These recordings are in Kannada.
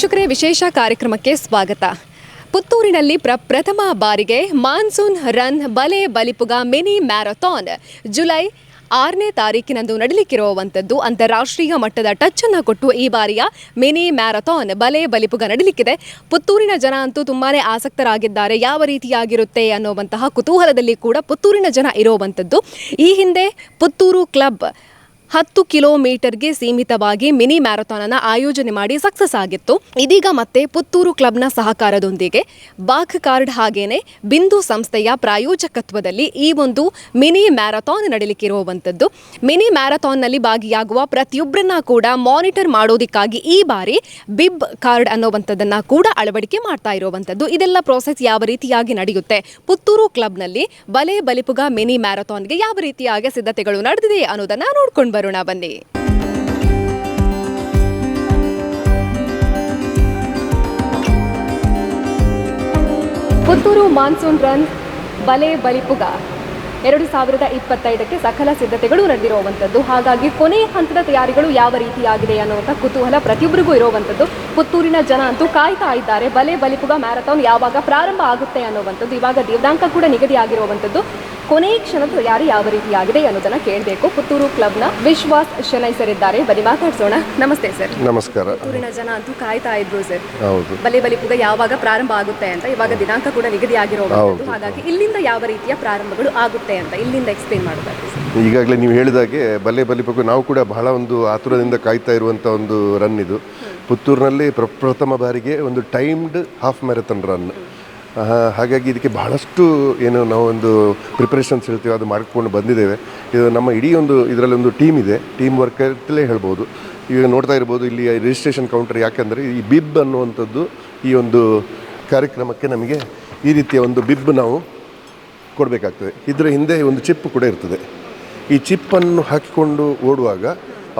ವೀಕ್ಷಕರೇ, ವಿಶೇಷ ಕಾರ್ಯಕ್ರಮಕ್ಕೆ ಸ್ವಾಗತ. ಪುತ್ತೂರಿನಲ್ಲಿ ಪ್ರ ಪ್ರಥಮ ಬಾರಿಗೆ ಮಾನ್ಸೂನ್ ರನ್ ಬಲೆ ಬಲಿಪುಗ ಮಿನಿ ಮ್ಯಾರಥಾನ್ ಜುಲೈ ಆರನೇ ತಾರೀಕಿನಂದು ನಡೀಲಿಕ್ಕಿರುವಂಥದ್ದು. ಅಂತಾರಾಷ್ಟ್ರೀಯ ಮಟ್ಟದ ಟಚ್ ಅನ್ನು ಕೊಟ್ಟು ಈ ಬಾರಿಯ ಮಿನಿ ಮ್ಯಾರಥಾನ್ ಬಲೆ ಬಲಿಪುಗ ನಡೀಲಿಕ್ಕಿದೆ. ಪುತ್ತೂರಿನ ಜನ ಅಂತೂ ತುಂಬಾನೇ ಆಸಕ್ತರಾಗಿದ್ದಾರೆ. ಯಾವ ರೀತಿಯಾಗಿರುತ್ತೆ ಅನ್ನುವಂತಹ ಕುತೂಹಲದಲ್ಲಿ ಕೂಡ ಪುತ್ತೂರಿನ ಜನ ಇರುವಂಥದ್ದು. ಈ ಹಿಂದೆ ಪುತ್ತೂರು ಕ್ಲಬ್ ಹತ್ತು ಕಿಲೋಮೀಟರ್ಗೆ ಸೀಮಿತವಾಗಿ ಮಿನಿ ಮ್ಯಾರಥಾನ್ ಅನ್ನ ಆಯೋಜನೆ ಮಾಡಿ ಸಕ್ಸಸ್ ಆಗಿತ್ತು. ಇದೀಗ ಮತ್ತೆ ಪುತ್ತೂರು ಕ್ಲಬ್ನ ಸಹಕಾರದೊಂದಿಗೆ ಬಾಕ್ ಕಾರ್ಡ್ ಹಾಗೇನೆ ಬಿಂದು ಸಂಸ್ಥೆಯ ಪ್ರಾಯೋಜಕತ್ವದಲ್ಲಿ ಈ ಒಂದು ಮಿನಿ ಮ್ಯಾರಥಾನ್ ನಡೀಲಿಕ್ಕಿರುವಂಥದ್ದು ಮಿನಿ ಮ್ಯಾರಥಾನ್ನಲ್ಲಿ ಭಾಗಿಯಾಗುವ ಪ್ರತಿಯೊಬ್ಬರನ್ನ ಕೂಡ ಮಾನಿಟರ್ ಮಾಡೋದಕ್ಕಾಗಿ ಈ ಬಾರಿ ಬಿಬ್ ಕಾರ್ಡ್ ಅನ್ನುವಂಥದ್ದನ್ನ ಕೂಡ ಅಳವಡಿಕೆ ಮಾಡ್ತಾ ಇರುವಂಥದ್ದು ಇದೆಲ್ಲ ಪ್ರೋಸೆಸ್ ಯಾವ ರೀತಿಯಾಗಿ ನಡೆಯುತ್ತೆ? ಪುತ್ತೂರು ಕ್ಲಬ್ನಲ್ಲಿ ಬಲೆ ಬಲಿಪುಗ ಮಿನಿ ಮ್ಯಾರಥಾನ್ಗೆ ಯಾವ ರೀತಿಯಾಗಿ ಸಿದ್ಧತೆಗಳು ನಡೆದಿದೆ ಅನ್ನೋದನ್ನ ನೋಡ್ಕೊಂಡು ಬರೋಣ ಬನ್ನಿ ಪುತ್ತೂರು ಮಾನ್ಸೂನ್ ರನ್ ಬಲೆ ಬಲಿಪುಗ. ಎರಡು ಸಾವಿರದ ಇಪ್ಪತ್ತೈದಕ್ಕೆ ಸಕಲ ಸಿದ್ಧತೆಗಳು ನಡೆದಿರುವಂಥದ್ದು. ಹಾಗಾಗಿ ಕೊನೆಯ ಹಂತದ ತಯಾರಿಗಳು ಯಾವ ರೀತಿಯಾಗಿದೆ ಅನ್ನುವಂಥ ಕುತೂಹಲ ಪ್ರತಿಯೊಬ್ಬರಿಗೂ ಇರುವಂಥದ್ದು. ಪುತ್ತೂರಿನ ಜನ ಅಂತೂ ಕಾಯ್ತಾ ಇದ್ದಾರೆ, ಬಲೆ ಬಲಿಪುಗ ಮ್ಯಾರಥಾನ್ ಯಾವಾಗ ಪ್ರಾರಂಭ ಆಗುತ್ತೆ ಅನ್ನುವಂಥದ್ದು. ಇವಾಗ ದಿವ್ಯಾಂಕ ಕೂಡ ನಿಗದಿ ಆಗಿರುವಂಥದ್ದು ಕೊನೆಯ ಕ್ಷಣದ ತಯಾರಿ ಯಾವ ರೀತಿಯಾಗಿದೆ ಅನ್ನೋದನ್ನ ಕೇಳಬೇಕು. ಪುತ್ತೂರು ಕ್ಲಬ್ನ ವಿಶ್ವಾಸ್ ಶೆನೈ ಸರ್ ಇದ್ದಾರೆ. ಬನ್ನಿ ಮಾತಾಡ್ಸೋಣ. ನಮಸ್ತೆ ಸರ್ ನಮಸ್ಕಾರ. ಊರಿನ ಜನ ಅಂತೂ ಕಾಯ್ತಾ ಇದ್ರು ಸರ್ ಹೌದು. ಬಲೆ ಪುಗ ಯಾವಾಗ ಪ್ರಾರಂಭ ಆಗುತ್ತೆ ಅಂತ ಇವಾಗ ದಿನಾಂಕ ಕೂಡ ನಿಗದಿ ಆಗಿರೋ ಹಾಗಾಗಿ ಇಲ್ಲಿಂದ ಯಾವ ರೀತಿಯ ಪ್ರಾರಂಭಗಳು ಆಗುತ್ತೆ ಅಂತ ಇಲ್ಲಿಂದ ಎಕ್ಸ್ಪ್ಲೇನ್ ಮಾಡಬೇಕು ಈಗಾಗಲೇ ನೀವು ಹೇಳಿದಾಗೆ ಬಲ್ಲೆ ಬಲಿಪಕ್ಕೂ ನಾವು ಕೂಡ ಬಹಳ ಒಂದು ಆತುರದಿಂದ ಕಾಯ್ತಾ ಇರುವಂಥ ಒಂದು ರನ್ ಇದು. ಪುತ್ತೂರಿನಲ್ಲಿ ಪ್ರಪ್ರಥಮ ಬಾರಿಗೆ ಒಂದು ಟೈಮ್ಡ್ ಹಾಫ್ ಮ್ಯಾರಥಾನ್ ರನ್ ಹಾಗಾಗಿ ಇದಕ್ಕೆ ಬಹಳಷ್ಟು ಏನು ನಾವು ಒಂದು ಪ್ರಿಪ್ರೇಷನ್ಸ್ ಹೇಳ್ತೀವಿ, ಅದು ಮಾಡಿಕೊಂಡು ಬಂದಿದ್ದೇವೆ. ಇದು ನಮ್ಮ ಇಡೀ ಒಂದು ಇದರಲ್ಲಿ ಒಂದು ಟೀಮ್ ಇದೆ. ಟೀಮ್ ವರ್ಕ್ ಅಂತಲೇ ಹೇಳ್ಬೋದು. ಈಗ ನೋಡ್ತಾ ಇರ್ಬೋದು, ಇಲ್ಲಿ ರಿಜಿಸ್ಟ್ರೇಷನ್ ಕೌಂಟರ್ ಯಾಕೆಂದರೆ ಈ ಬಿಬ್ ಅನ್ನುವಂಥದ್ದು ಈ ಒಂದು ಕಾರ್ಯಕ್ರಮಕ್ಕೆ ನಮಗೆ ಈ ರೀತಿಯ ಒಂದು ಬಿಬ್ ನಾವು ಕೊಡಬೇಕಾಗ್ತದೆ. ಇದರ ಹಿಂದೆ ಒಂದು ಚಿಪ್ ಕೂಡ ಇರ್ತದೆ. ಈ ಚಿಪ್ಪನ್ನು ಹಾಕಿಕೊಂಡು ಓಡುವಾಗ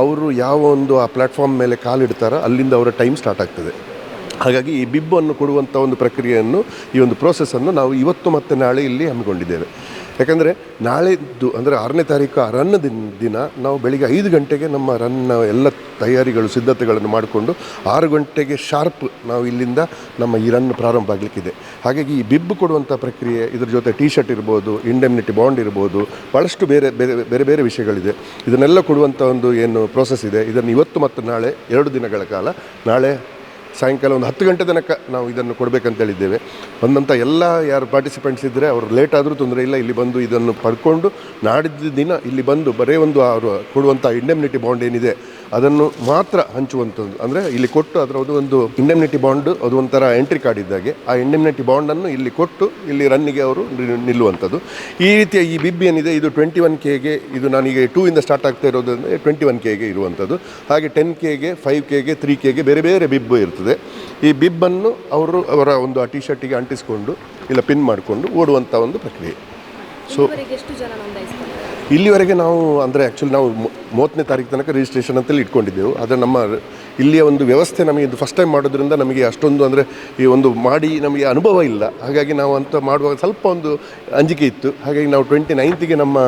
ಅವರು ಯಾವ ಒಂದು ಆ ಪ್ಲ್ಯಾಟ್ಫಾರ್ಮ್ ಮೇಲೆ ಕಾಲಿಡ್ತಾರೋ ಅಲ್ಲಿಂದ ಅವರ ಟೈಮ್ ಸ್ಟಾರ್ಟ್ ಆಗ್ತದೆ. ಹಾಗಾಗಿ ಈ ಬಿಬ್ಬನ್ನು ಕೊಡುವಂಥ ಒಂದು ಪ್ರಕ್ರಿಯೆಯನ್ನು, ಈ ಒಂದು ಪ್ರೋಸೆಸ್ಸನ್ನು ನಾವು ಇವತ್ತು ಮತ್ತು ನಾಳೆ ಇಲ್ಲಿ ಹಮ್ಮಿಕೊಂಡಿದ್ದೇವೆ. ಯಾಕಂದರೆ ನಾಳೆದ್ದು ಅಂದರೆ ಆರನೇ ತಾರೀಕು ಆ ರನ್ ದಿನ ದಿನ ನಾವು ಬೆಳಿಗ್ಗೆ ಐದು ಗಂಟೆಗೆ ನಮ್ಮ ರನ್ನ ಎಲ್ಲ ತಯಾರಿಗಳು, ಸಿದ್ಧತೆಗಳನ್ನು ಮಾಡಿಕೊಂಡು ಆರು ಗಂಟೆಗೆ ಶಾರ್ಪ್ ನಾವು ಇಲ್ಲಿಂದ ನಮ್ಮ ಈ ರನ್ ಪ್ರಾರಂಭ ಆಗಲಿಕ್ಕಿದೆ. ಹಾಗಾಗಿ ಈ ಬಿಬ್ಬು ಕೊಡುವಂಥ ಪ್ರಕ್ರಿಯೆ, ಇದ್ರ ಜೊತೆ ಟಿ ಶರ್ಟ್ ಇರ್ಬೋದು ಇಂಡೆಮ್ನಿಟಿ ಬಾಂಡ್ ಇರ್ಬೋದು ಭಾಳಷ್ಟು ಬೇರೆ ಬೇರೆ ಬೇರೆ ಬೇರೆ ವಿಷಯಗಳಿದೆ. ಇದನ್ನೆಲ್ಲ ಕೊಡುವಂಥ ಒಂದು ಏನು ಪ್ರೋಸೆಸ್ ಇದೆ, ಇದನ್ನು ಇವತ್ತು ಮತ್ತು ನಾಳೆ ಎರಡು ದಿನಗಳ ಕಾಲ ನಾಳೆ ಸಾಯಂಕಾಲ ಒಂದು ಹತ್ತು ಗಂಟೆ ತನಕ ನಾವು ಇದನ್ನು ಕೊಡಬೇಕಂತೇಳಿದ್ದೇವೆ ಬಂದಂಥ ಎಲ್ಲ ಯಾರು ಪಾರ್ಟಿಸಿಪೆಂಟ್ಸ್ ಇದ್ದರೆ ಅವರು ಲೇಟ್ ಆದರೂ ತೊಂದರೆ ಇಲ್ಲ, ಇಲ್ಲಿ ಬಂದು ಇದನ್ನು ಪಡ್ಕೊಂಡು ನಾಡಿದ್ದ ದಿನ ಇಲ್ಲಿ ಬಂದು ಬರೀ ಒಂದು ಅವರು ಕೊಡುವಂಥ ಇಂಡೆಮ್ನಿಟಿ ಬಾಂಡ್ ಏನಿದೆ ಅದನ್ನು ಮಾತ್ರ ಹಂಚುವಂಥದ್ದು. ಅಂದರೆ ಇಲ್ಲಿ ಕೊಟ್ಟು ಅದರ ಅದು ಒಂದು ಇಂಡೆಮ್ನಿಟಿ ಬಾಂಡ್ ಅದು ಒಂಥರ ಎಂಟ್ರಿ ಕಾರ್ಡ್ ಇದ್ದಾಗೆ. ಆ ಇಂಡೆಮ್ನಿಟಿ ಬಾಂಡನ್ನು ಇಲ್ಲಿ ಕೊಟ್ಟು ಇಲ್ಲಿ ರನ್ನಿಗೆ ಅವರು ನಿಲ್ಲುವಂಥದ್ದು. ಈ ರೀತಿಯ ಈ ಬಿಬ್ ಏನಿದೆ, ಇದು ಟ್ವೆಂಟಿ ಒನ್ ಕೆಗೆ ಇದು ನನಗೆ ಟೂ ಇಂದ ಸ್ಟಾರ್ಟ್ ಆಗ್ತಾ ಇರೋದಂದರೆ ಟ್ವೆಂಟಿ ಒನ್ ಕೆಗೆ ಇರುವಂಥದ್ದು. ಹಾಗೆ ಟೆನ್ ಕೆಗೆ ಫೈವ್ ಕೆಗೆ ತ್ರೀ ಕೆಗೆ ಬೇರೆ ಬೇರೆ ಬಿಬ್ ಇರ್ತದೆ. ಈ ಬಿಬ್ಬನ್ನು ಅವರು ಅವರ ಒಂದು ಆ ಟಿ ಶರ್ಟಿಗೆ ಅಂಟಿಸ್ಕೊಂಡು, ಇಲ್ಲ ಪಿನ್ ಮಾಡಿಕೊಂಡು ಓಡುವಂಥ ಒಂದು ಪ್ರಕ್ರಿಯೆ. ಸೊ ಎಷ್ಟು ಜನ ನೋಂದಾಯಿಸ್ತಾರೆ ಇಲ್ಲಿವರೆಗೆ ನಾವು ಅಂದರೆ ಆ್ಯಕ್ಚುಲಿ ನಾವು ಮೂವತ್ತನೇ ತಾರೀಕು ತನಕ ರಿಜಿಸ್ಟ್ರೇಷನ್ ಅಂತೇಳಿ ಇಟ್ಕೊಂಡಿದ್ದೆವು. ಆದರೆ ನಮ್ಮ ಇಲ್ಲಿಯ ಒಂದು ವ್ಯವಸ್ಥೆ ನಮಗೆ ಇದು ಫಸ್ಟ್ ಟೈಮ್ ಮಾಡೋದ್ರಿಂದ ನಮಗೆ ಅಷ್ಟೊಂದು ಅಂದರೆ ಈ ಒಂದು ಮಾಡಿ ನಮಗೆ ಅನುಭವ ಇಲ್ಲ. ಹಾಗಾಗಿ ನಾವು ಅಂತ ಮಾಡುವಾಗ ಸ್ವಲ್ಪ ಒಂದು ಅಂಜಿಕೆ ಇತ್ತು. ಹಾಗಾಗಿ ನಾವು ಟ್ವೆಂಟಿ ನೈನ್ತಿಗೆ ನಮ್ಮ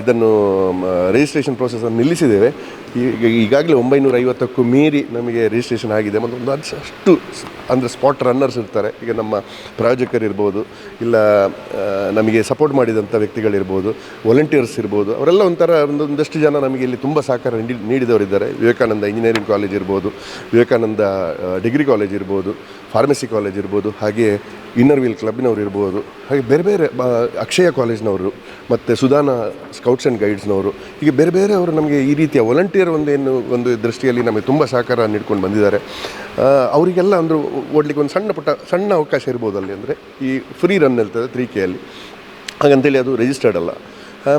ಇದನ್ನು ರಿಜಿಸ್ಟ್ರೇಷನ್ ಪ್ರೋಸೆಸನ್ನು ನಿಲ್ಲಿಸಿದ್ದೇವೆ. ಈಗ ಈಗಾಗಲೇ ಒಂಬೈನೂರ ಐವತ್ತಕ್ಕೂ ಮೀರಿ ನಮಗೆ ರಿಜಿಸ್ಟ್ರೇಷನ್ ಆಗಿದೆ. ಮತ್ತು ಒಂದು ಅಷ್ಟು ಅಂದರೆ ಸ್ಪಾಟ್ ರನ್ನರ್ಸ್ ಇರ್ತಾರೆ. ಈಗ ನಮ್ಮ ಪ್ರಾಯೋಜಕರಿರ್ಬೋದು, ಇಲ್ಲ ನಮಗೆ ಸಪೋರ್ಟ್ ಮಾಡಿದಂಥ ವ್ಯಕ್ತಿಗಳಿರ್ಬೋದು ವಾಲಂಟಿಯರ್ಸ್ ಇರ್ಬೋದು, ಅವರೆಲ್ಲ ಒಂಥರ ಒಂದೊಂದಷ್ಟು ಜನ ನಮಗೆ ಇಲ್ಲಿ ತುಂಬ ಸಹಕಾರ ನೀಡಿ ನೀಡಿದವರಿದ್ದಾರೆ. ವಿವೇಕಾನಂದ ಇಂಜಿನಿಯರಿಂಗ್ ಕಾಲೇಜ್ ಇರ್ಬೋದು, ವಿವೇಕಾನಂದ ಡಿಗ್ರಿ ಕಾಲೇಜ್ ಇರ್ಬೋದು ಫಾರ್ಮಸಿ ಕಾಲೇಜ್ ಇರ್ಬೋದು, ಹಾಗೆ ಇನ್ನರ್ ವೀಲ್ ಕ್ಲಬ್ನವ್ರು ಇರ್ಬೋದು, ಹಾಗೆ ಬೇರೆ ಬೇರೆ ಅಕ್ಷಯ ಕಾಲೇಜ್ನವರು ಮತ್ತು ಸುಧಾನ ಸ್ಕೌಟ್ಸ್ ಆ್ಯಂಡ್ ಗೈಡ್ಸ್ನವರು ಹೀಗೆ ಬೇರೆ ಬೇರೆ ಅವರು ನಮಗೆ ಈ ರೀತಿಯ ವಾಲಂಟಿಯರ್ ಒಂದೇನು ಒಂದು ಒಂದು ದೃಷ್ಟಿಯಲ್ಲಿ ನಮಗೆ ತುಂಬ ಸಹಕಾರ ನೀಡ್ಕೊಂಡು ಬಂದಿದ್ದಾರೆ. ಅವರಿಗೆಲ್ಲ ಅಂದರು ಓಡಲಿಕ್ಕೆ ಒಂದು ಸಣ್ಣ ಪುಟ್ಟ ಸಣ್ಣ ಅವಕಾಶ ಇರ್ಬೋದು ಅಲ್ಲಿ ಅಂದರೆ ಈ ಫ್ರೀ ರನ್ ಇರ್ತದೆ ತ್ರೀ ಕೆಯಲ್ಲಿ ಹಾಗಂತೇಳಿ ಅದು ರಿಜಿಸ್ಟರ್ಡ್ ಅಲ್ಲ.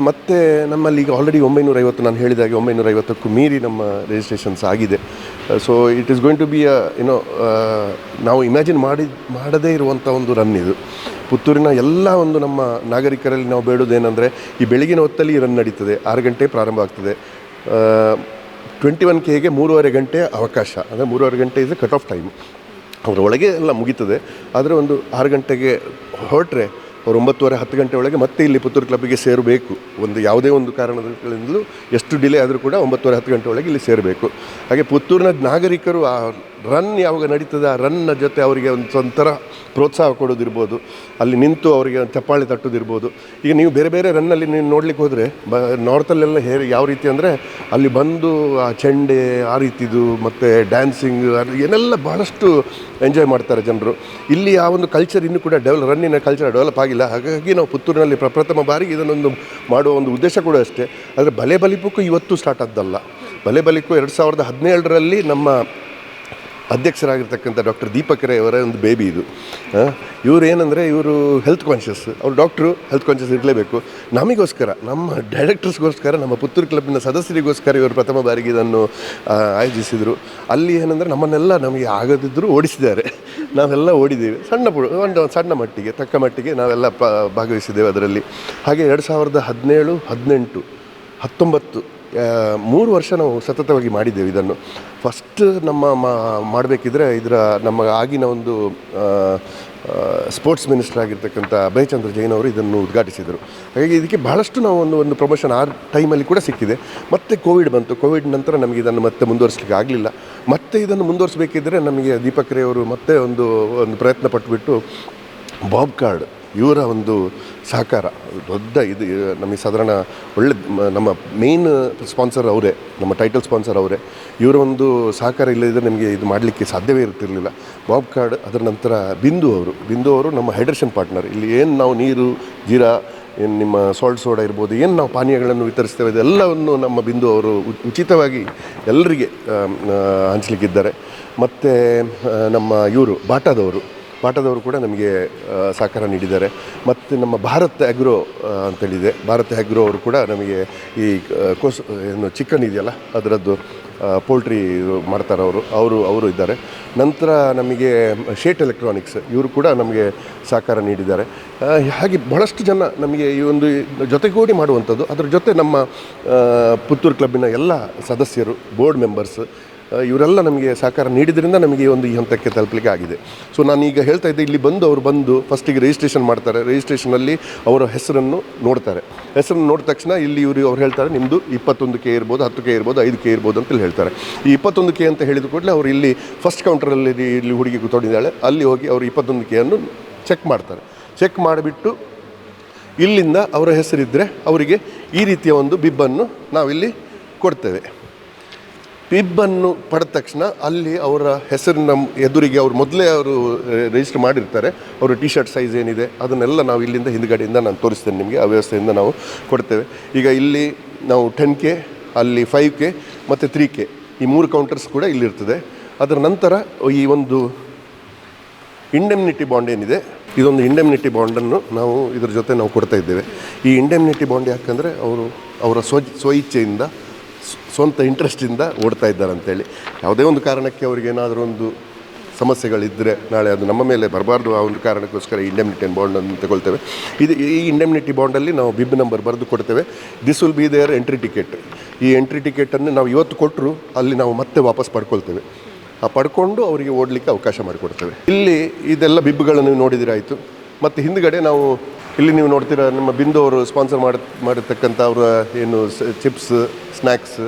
ಮತ್ತು ನಮ್ಮಲ್ಲಿ ಈಗ ಆಲ್ರೆಡಿ ಒಂಬೈನೂರ ಐವತ್ತು ನಾನು ಹೇಳಿದಾಗೆ ಒಂಬೈನೂರ ಐವತ್ತಕ್ಕೂ ಮೀರಿ ನಮ್ಮ ರಿಜಿಸ್ಟ್ರೇಷನ್ಸ್ ಆಗಿದೆ. So it is going to be uh ಏನೋ ನಾವು ಇಮ್ಯಾಜಿನ್ ಮಾಡಿ, ಮಾಡದೇ ಇರುವಂಥ ಒಂದು ರನ್ ಇದು. ಪುತ್ತೂರಿನ ಎಲ್ಲ ಒಂದು ನಮ್ಮ ನಾಗರಿಕರಲ್ಲಿ ನಾವು ಬೇಡೋದೇನೆಂದರೆ ಈ ಬೆಳಗಿನ ಹೊತ್ತಲ್ಲಿ ರನ್ ನಡೀತದೆ. ಆರು ಗಂಟೆ ಪ್ರಾರಂಭ ಆಗ್ತದೆ. ಟ್ವೆಂಟಿ ಒನ್ ಕೆಗೆ ಮೂರುವರೆ ಗಂಟೆ ಅವಕಾಶ. ಅಂದರೆ ಮೂರುವರೆ ಗಂಟೆ ಇಸ್ ಕಟ್ ಆಫ್ ಟೈಮ್ ಅದರೊಳಗೆ ಎಲ್ಲ ಮುಗೀತದೆ. ಆದರೆ ಒಂದು ಆರು ಗಂಟೆಗೆ ಹೊರಟ್ರೆ ಅವ್ರು ಒಂಬತ್ತುವರೆ, ಹತ್ತು ಗಂಟೆ ಒಳಗೆ ಮತ್ತೆ ಇಲ್ಲಿ ಪುತ್ತೂರು ಕ್ಲಬ್ಬಿಗೆ ಸೇರಬೇಕು. ಒಂದು ಯಾವುದೇ ಒಂದು ಕಾರಣಗಳಿಂದಲೂ ಎಷ್ಟು ಡಿಲೇ ಆದರೂ ಕೂಡ ಒಂಬತ್ತುವರೆ, ಹತ್ತು ಗಂಟೆ ಒಳಗೆ ಇಲ್ಲಿ ಸೇರಬೇಕು. ಹಾಗೆ ಪುತ್ತೂರಿನ ನಾಗರಿಕರು ಆ ರನ್ ಯಾವಾಗ ನಡೀತದೆ, ಆ ರನ್ನ ಜೊತೆ ಅವರಿಗೆ ಒಂದು ಒಂಥರ ಪ್ರೋತ್ಸಾಹ ಕೊಡೋದಿರ್ಬೋದು. ಅಲ್ಲಿ ನಿಂತು ಅವರಿಗೆ ಒಂದು ಚಪ್ಪಾಳೆ ತಟ್ಟೋದಿರ್ಬೋದು. ಈಗ ನೀವು ಬೇರೆ ಬೇರೆ ರನ್ನಲ್ಲಿ ನೀವು ನೋಡ್ಲಿಕ್ಕೆ ಹೋದರೆ, ಬ, ನಾರ್ತಲ್ಲೆಲ್ಲ ಹೇ ಯಾವ ರೀತಿ ಅಂದರೆ, ಅಲ್ಲಿ ಬಂದು ಆ ಚೆಂಡೆ, ಆ ರೀತಿದು ಮತ್ತು ಡ್ಯಾನ್ಸಿಂಗ್ ಏನೆಲ್ಲ ಬಹಳಷ್ಟು ಎಂಜಾಯ್ ಮಾಡ್ತಾರೆ ಜನರು. ಇಲ್ಲಿ ಆ ಒಂದು ಕಲ್ಚರ್ ಇನ್ನೂ ಕೂಡ ಡೆವಲಪ್ ರನ್ನಿನ ಕಲ್ಚರ್ ಡೆವಲಪ್ ಆಗಿಲ್ಲ. ಹಾಗಾಗಿ ನಾವು ಪುತ್ತೂರಿನಲ್ಲಿ ಪ್ರಪ್ರಥಮ ಬಾರಿಗೆ ಇದನ್ನೊಂದು ಮಾಡುವ ಒಂದು ಉದ್ದೇಶ ಕೂಡ ಅಷ್ಟೇ. ಆದರೆ ಬಲೆ ಬಲಿಪಕ್ಕೂ ಇವತ್ತು ಸ್ಟಾರ್ಟ್ ಆದ್ದಲ್ಲ. ಬಲೆ ಬಲಿಪು ಎರಡು ಸಾವಿರದ ಹದಿನೇಳರಲ್ಲಿ ನಮ್ಮ ಅಧ್ಯಕ್ಷರಾಗಿರ್ತಕ್ಕಂಥ ಡಾಕ್ಟರ್ ದೀಪಕ್ ರೈ ಅವರ ಒಂದು ಬೇಬಿ ಇದು. ಇವರು ಏನಂದರೆ ಇವರು ಹೆಲ್ತ್ ಕಾನ್ಷಿಯಸ್ ಅವ್ರು ಡಾಕ್ಟ್ರು ಹೆಲ್ತ್ ಕಾನ್ಷಿಯಸ್ ಇರಲೇಬೇಕು. ನಮಗೋಸ್ಕರ, ನಮ್ಮ ಡೈರೆಕ್ಟರ್ಸ್ಗೋಸ್ಕರ ನಮ್ಮ ಪುತ್ತೂರು ಕ್ಲಬ್ನ ಸದಸ್ಯರಿಗೋಸ್ಕರ ಇವರು ಪ್ರಥಮ ಬಾರಿಗೆ ಇದನ್ನು ಆಯೋಜಿಸಿದರು. ಅಲ್ಲಿ ಏನಂದರೆ ನಮ್ಮನ್ನೆಲ್ಲ ನಮಗೆ ಆಗದಿದ್ದರೂ ಓಡಿಸಿದ್ದಾರೆ. ನಾವೆಲ್ಲ ಓಡಿದ್ದೀವಿ. ಸಣ್ಣ ಪುಡು ಒಂದು ಸಣ್ಣ ಮಟ್ಟಿಗೆ, ತಕ್ಕ ಮಟ್ಟಿಗೆ ನಾವೆಲ್ಲ ಪ, ಭಾಗವಹಿಸಿದ್ದೇವೆ ಅದರಲ್ಲಿ. ಹಾಗೆ ಎರಡು ಸಾವಿರದ ಹದಿನೇಳು, ಹದಿನೆಂಟು, ಹತ್ತೊಂಬತ್ತು ಮೂರು ವರ್ಷ ನಾವು ಸತತವಾಗಿ ಮಾಡಿದ್ದೇವೆ ಇದನ್ನು. ಫಸ್ಟ್ ನಮ್ಮ ಮಾಡಬೇಕಿದ್ರೆ ಇದರ ನಮ್ಮ ಆಗಿನ ಒಂದು ಸ್ಪೋರ್ಟ್ಸ್ ಮಿನಿಸ್ಟರ್ ಆಗಿರ್ತಕ್ಕಂಥ ಅಭಯಚಂದ್ರ ಜೈನ್ ಅವರು ಇದನ್ನು ಉದ್ಘಾಟಿಸಿದರು. ಹಾಗಾಗಿ ಇದಕ್ಕೆ ಬಹಳಷ್ಟು ನಾವು ಒಂದು ಒಂದು ಪ್ರಮೋಷನ್ ಆ ಟೈಮಲ್ಲಿ ಕೂಡ ಸಿಕ್ಕಿದೆ. ಮತ್ತೆ ಕೋವಿಡ್ ಬಂತು. ಕೋವಿಡ್ ನಂತರ ನಮಗೆ ಇದನ್ನು ಮತ್ತೆ ಮುಂದುವರಿಸಲಿಕ್ಕೆ ಆಗಲಿಲ್ಲ. ಮತ್ತೆ ಇದನ್ನು ಮುಂದುವರಿಸಬೇಕಿದ್ರೆ ನಮಗೆ ದೀಪಕ್ ರೇ ಅವರು ಮತ್ತೆ ಒಂದು ಒಂದು ಪ್ರಯತ್ನ ಪಟ್ಟುಬಿಟ್ಟು ಬಾಬ್ ಕಾರ್ಡ್ ಇವರ ಒಂದು ಸಹಕಾರ. ದೊಡ್ಡ ಇದು ನಮಗೆ ಸಾಧಾರಣ ಒಳ್ಳೆ, ನಮ್ಮ ಮೇನ್ ಸ್ಪಾನ್ಸರ್ ಅವರೇ, ನಮ್ಮ ಟೈಟಲ್ ಸ್ಪಾನ್ಸರ್ ಅವರೇ. ಇವರ ಒಂದು ಸಹಕಾರ ಇಲ್ಲದಿದ್ದರೆ ನಮಗೆ ಇದು ಮಾಡಲಿಕ್ಕೆ ಸಾಧ್ಯವೇ ಇರ್ತಿರಲಿಲ್ಲ. ಬಾಬ್ ಕಾರ್ಡ್ ಅದರ ನಂತರ ಬಿಂದು ಅವರು. ಬಿಂದು ಅವರು ನಮ್ಮ ಹೈಡ್ರೇಷನ್ ಪಾರ್ಟ್ನರ್ ಇಲ್ಲಿ ಏನು ನಾವು ನೀರು, ಜೀರಾ, ಏನು ನಿಮ್ಮ ಸಾಲ್ಟ್ ಸೋಡಾ ಇರ್ಬೋದು, ಏನು ನಾವು ಪಾನೀಯಗಳನ್ನು ವಿತರಿಸ್ತೇವೆ, ಇದೆಲ್ಲವನ್ನು ನಮ್ಮ ಬಿಂದು ಅವರು ಉಚಿತವಾಗಿ ಎಲ್ಲರಿಗೆ ಹಂಚಲಿಕ್ಕಿದ್ದಾರೆ. ಮತ್ತು ನಮ್ಮ ಇವರು, ಬಾಟಾದವರು. ಬಾಟದವರು ಕೂಡ ನಮಗೆ ಸಹಕಾರ ನೀಡಿದ್ದಾರೆ. ಮತ್ತು ನಮ್ಮ ಭಾರತ್ ಅಗ್ರೋ ಅಂತೇಳಿದೆ. ಭಾರತ್ ಅಗ್ರೋ ಅವರು ಕೂಡ ನಮಗೆ ಈ ಕೋಸ್, ಏನು ಚಿಕನ್ ಇದೆಯಲ್ಲ, ಅದರದ್ದು ಪೋಲ್ಟ್ರಿ ಮಾಡ್ತಾರೆ ಅವರು ಅವರು ಅವರು ಇದ್ದಾರೆ. ನಂತರ ನಮಗೆ ಶೇಟ್ ಎಲೆಕ್ಟ್ರಾನಿಕ್ಸ್, ಇವರು ಕೂಡ ನಮಗೆ ಸಹಕಾರ ನೀಡಿದ್ದಾರೆ. ಹಾಗೆ ಬಹಳಷ್ಟು ಜನ ನಮಗೆ ಈ ಒಂದು ಜೊತೆಗೂಡಿ ಮಾಡುವಂಥದ್ದು. ಅದರ ಜೊತೆ ನಮ್ಮ ಪುತ್ತೂರು ಕ್ಲಬ್ಬಿನ ಎಲ್ಲ ಸದಸ್ಯರು, ಬೋರ್ಡ್ ಮೆಂಬರ್ಸ್ ಇವರೆಲ್ಲ ನಮಗೆ ಸಹಕಾರ ನೀಡಿದ್ರಿಂದ ನಮಗೆ ಈ ಒಂದು ಈ ಹಂತಕ್ಕೆ ತಲುಪಲಿಕ್ಕೆ ಆಗಿದೆ. ಸೊ ಈಗ ಹೇಳ್ತಾ ಇದ್ದೆ, ಇಲ್ಲಿ ಬಂದು ಅವರು ಬಂದು ಫಸ್ಟಿಗೆ ರಿಜಿಸ್ಟ್ರೇಷನ್ ಮಾಡ್ತಾರೆ. ರಿಜಿಸ್ಟ್ರೇಷನಲ್ಲಿ ಅವರ ಹೆಸರನ್ನು ನೋಡ್ತಾರೆ. ಹೆಸರನ್ನು ನೋಡಿದ ತಕ್ಷಣ ಇಲ್ಲಿ ಇವರು ಅವ್ರು ಹೇಳ್ತಾರೆ ನಿಮ್ಮದು ಇಪ್ಪತ್ತೊಂದು ಕೆ ಇರ್ಬೋದು, ಹತ್ತು ಕೆ ಇರ್ಬೋದು, ಐದು ಕೆ ಇರ್ಬೋದು ಅಂತೇಳಿ ಹೇಳ್ತಾರೆ. ಈ ಇಪ್ಪತ್ತೊಂದು ಕೆ ಅಂತ ಹೇಳಿದ ಕೂಡಲೇ ಅವರು ಇಲ್ಲಿ ಫಸ್ಟ್ ಕೌಂಟ್ರಲ್ಲಿ ಇಲ್ಲಿ ಹುಡುಗಿ ಕೂತ್ಕೊಂಡಿದ್ದಾಳೆ. ಅಲ್ಲಿ ಹೋಗಿ ಅವರು ಇಪ್ಪತ್ತೊಂದು ಕೆಯನ್ನು ಚೆಕ್ ಮಾಡ್ತಾರೆ. ಚೆಕ್ ಮಾಡಿಬಿಟ್ಟು ಇಲ್ಲಿಂದ ಅವರ ಹೆಸರಿದ್ದರೆ ಅವರಿಗೆ ಈ ರೀತಿಯ ಒಂದು ಬಿಬ್ಬನ್ನು ನಾವಿಲ್ಲಿ ಕೊಡ್ತೇವೆ. ಬಿಬ್ಬನ್ನು ಪಡೆದ ತಕ್ಷಣ ಅಲ್ಲಿ ಅವರ ಹೆಸರಿನ ಎದುರಿಗೆ ಅವರು ಮೊದಲೇ ಅವರು ರಿಜಿಸ್ಟರ್ ಮಾಡಿರ್ತಾರೆ. ಅವರ ಟಿ ಶರ್ಟ್ ಸೈಜ್ ಏನಿದೆ, ಅದನ್ನೆಲ್ಲ ನಾವು ಇಲ್ಲಿಂದ ಹಿಂದ್ಗಡೆಯಿಂದ ನಾನು ತೋರಿಸ್ತೇನೆ ನಿಮಗೆ. ಆ ವ್ಯವಸ್ಥೆಯಿಂದ ನಾವು ಕೊಡ್ತೇವೆ. ಈಗ ಇಲ್ಲಿ ನಾವು ಟೆನ್ ಕೆ ಅಲ್ಲಿ ಫೈವ್ ಕೆ ಮತ್ತು ತ್ರೀ ಕೆ ಈ ಮೂರು ಕೌಂಟರ್ಸ್ ಕೂಡ ಇಲ್ಲಿರ್ತದೆ. ಅದರ ನಂತರ ಈ ಒಂದು ಇಂಡೆಮ್ನಿಟಿ ಬಾಂಡ್ ಏನಿದೆ, ಇದೊಂದು ಇಂಡೆಮ್ನಿಟಿ ಬಾಂಡನ್ನು ನಾವು ಇದ್ರ ಜೊತೆ ನಾವು ಕೊಡ್ತಾ ಇದ್ದೇವೆ. ಈ ಇಂಡೆಮ್ನಿಟಿ ಬಾಂಡ್ ಯಾಕಂದರೆ ಅವರು ಅವರ ಸ್ವ ಸ್ವಇಚ್ಛೆಯಿಂದ ಸ್ವಂತ ಇಂಟ್ರೆಸ್ಟಿಂದ ಓಡ್ತಾ ಇದ್ದಾರೆ ಅಂತೇಳಿ. ಯಾವುದೇ ಒಂದು ಕಾರಣಕ್ಕೆ ಅವ್ರಿಗೆ ಏನಾದರೂ ಒಂದು ಸಮಸ್ಯೆಗಳಿದ್ದರೆ ನಾಳೆ ಅದು ನಮ್ಮ ಮೇಲೆ ಬರಬಾರ್ದು. ಆ ಒಂದು ಕಾರಣಕ್ಕೋಸ್ಕರ ಇಂಡೆಮ್ನಿಟಿ ಬಾಂಡನ್ನು ತಗೊಳ್ತೇವೆ. ಇದು ಈ ಇಂಡೆಮ್ನಿಟಿ ಬಾಂಡಲ್ಲಿ ನಾವು ಬಿಬ್ ನಂಬರ್ ಬರೆದು ಕೊಡ್ತೇವೆ. This will be there entry ticket ಈ ಎಂಟ್ರಿ ಟಿಕೆಟನ್ನು ನಾವು ಇವತ್ತು ಕೊಟ್ಟರು ಅಲ್ಲಿ ನಾವು ಮತ್ತೆ ವಾಪಸ್ ಪಡ್ಕೊಳ್ತೇವೆ. ಆ ಪಡ್ಕೊಂಡು ಅವರಿಗೆ ಓಡಲಿಕ್ಕೆ ಅವಕಾಶ ಮಾಡಿಕೊಡ್ತೇವೆ. ಇಲ್ಲಿ ಇದೆಲ್ಲ ಬಿಬ್ಗಳನ್ನು ನೋಡಿದರೆ ನೋಡಿದಿರಾಯಿತು. ಮತ್ತು ಹಿಂದ್ಗಡೆ ನಾವು ಇಲ್ಲಿ ನೀವು ನೋಡ್ತೀರಾ ನಮ್ಮ ಬಿಂದು ಅವರು ಸ್ಪಾನ್ಸರ್ ಮಾಡಿ ಮಾಡಿರ್ತಕ್ಕಂಥ ಅವರ ಏನು ಚಿಪ್ಸ್, ಸ್ನ್ಯಾಕ್ಸ್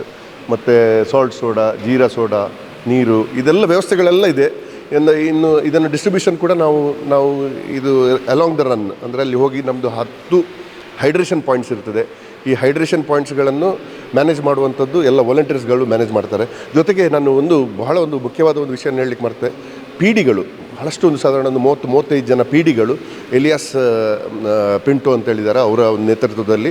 ಮತ್ತು ಸಾಲ್ಟ್ ಸೋಡಾ ಜೀರಾ ಸೋಡಾ ನೀರು ಇದೆಲ್ಲ ವ್ಯವಸ್ಥೆಗಳೆಲ್ಲ ಇದೆ. ಎಂದ ಇನ್ನು ಇದನ್ನು ಡಿಸ್ಟ್ರಿಬ್ಯೂಷನ್ ಕೂಡ ನಾವು ನಾವು ಇದು ಅಲಾಂಗ್ ದ ರನ್ ಅಂದರೆ ಅಲ್ಲಿ ಹೋಗಿ ನಮ್ಮದು ಹತ್ತು ಹೈಡ್ರೇಷನ್ ಪಾಯಿಂಟ್ಸ್ ಇರ್ತದೆ. ಈ ಹೈಡ್ರೇಷನ್ ಪಾಯಿಂಟ್ಸ್ಗಳನ್ನು ಮ್ಯಾನೇಜ್ ಮಾಡುವಂಥದ್ದು ಎಲ್ಲ ವಾಲಂಟಿಯರ್ಸ್ಗಳು ಮ್ಯಾನೇಜ್ ಮಾಡ್ತಾರೆ. ಜೊತೆಗೆ ನಾನು ಒಂದು ಬಹಳ ಒಂದು ಮುಖ್ಯವಾದ ಒಂದು ವಿಷಯ ಹೇಳಲಿಕ್ಕೆ ಮಾಡ್ತೆ ಪಿ ಡಿಗಳು ಬಹಳಷ್ಟು ಒಂದು ಸಾಧಾರಣ ಒಂದು ಮೂವತ್ತು, ಮೂವತ್ತೈದು ಜನ ಪೀಡಿಗಳು, ಎಲಿಯಾಸ್ ಪಿಂಟು ಪಿಂಟೋ ಅಂತ ಹೇಳಿದ್ದಾರೆ ಅವರ ನೇತೃತ್ವದಲ್ಲಿ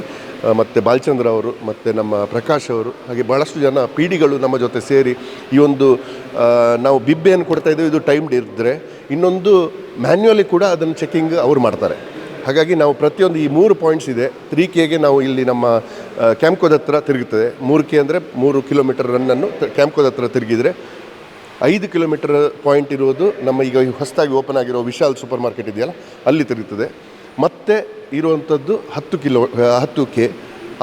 ಮತ್ತು ಬಾಲಚಂದ್ರ ಅವರು, ಮತ್ತು ನಮ್ಮ ಪ್ರಕಾಶ್ ಅವರು, ಹಾಗೆ ಭಾಳಷ್ಟು ಜನ ಪೀಡಿಗಳು ನಮ್ಮ ಜೊತೆ ಸೇರಿ ಈ ಒಂದು ನಾವು ಬಿಬ್ಬೆಯನ್ನು ಕೊಡ್ತಾ ಇದ್ದೇವೆ, ಇದು ಟೈಮ್ಡ್ ಇದ್ದರೆ ಇನ್ನೊಂದು ಮ್ಯಾನ್ಯುವಲಿ ಕೂಡ ಅದನ್ನು ಚೆಕಿಂಗ್ ಅವ್ರು ಮಾಡ್ತಾರೆ. ಹಾಗಾಗಿ ನಾವು ಪ್ರತಿಯೊಂದು ಈ ಮೂರು ಪಾಯಿಂಟ್ಸ್ ಇದೆ ತ್ರೀ ಕೆಗೆ ನಾವು ಇಲ್ಲಿ ನಮ್ಮ ಕ್ಯಾಂಪ್ಕೋದ ಹತ್ರ ತಿರುಗುತ್ತದೆ. ಮೂರು ಕೆ ಅಂದರೆ ಮೂರು ಕಿಲೋಮೀಟರ್ ರನ್ನನ್ನು ಕ್ಯಾಂಪ್ಕೋದ ಹತ್ರ ತಿರುಗಿದರೆ ಐದು ಕಿಲೋಮೀಟರ್ ಪಾಯಿಂಟ್ ಇರುವುದು ನಮ್ಮ ಈಗ ಹೊಸದಾಗಿ ಓಪನ್ ಆಗಿರೋ ವಿಶಾಲ್ ಸೂಪರ್ ಮಾರ್ಕೆಟ್ ಇದೆಯಲ್ಲ, ಅಲ್ಲಿ ತಿರುಗುತ್ತದೆ ಮತ್ತೆ ಇರುವಂಥದ್ದು ಹತ್ತು ಕಿಲೋ ಹತ್ತು ಕೆ,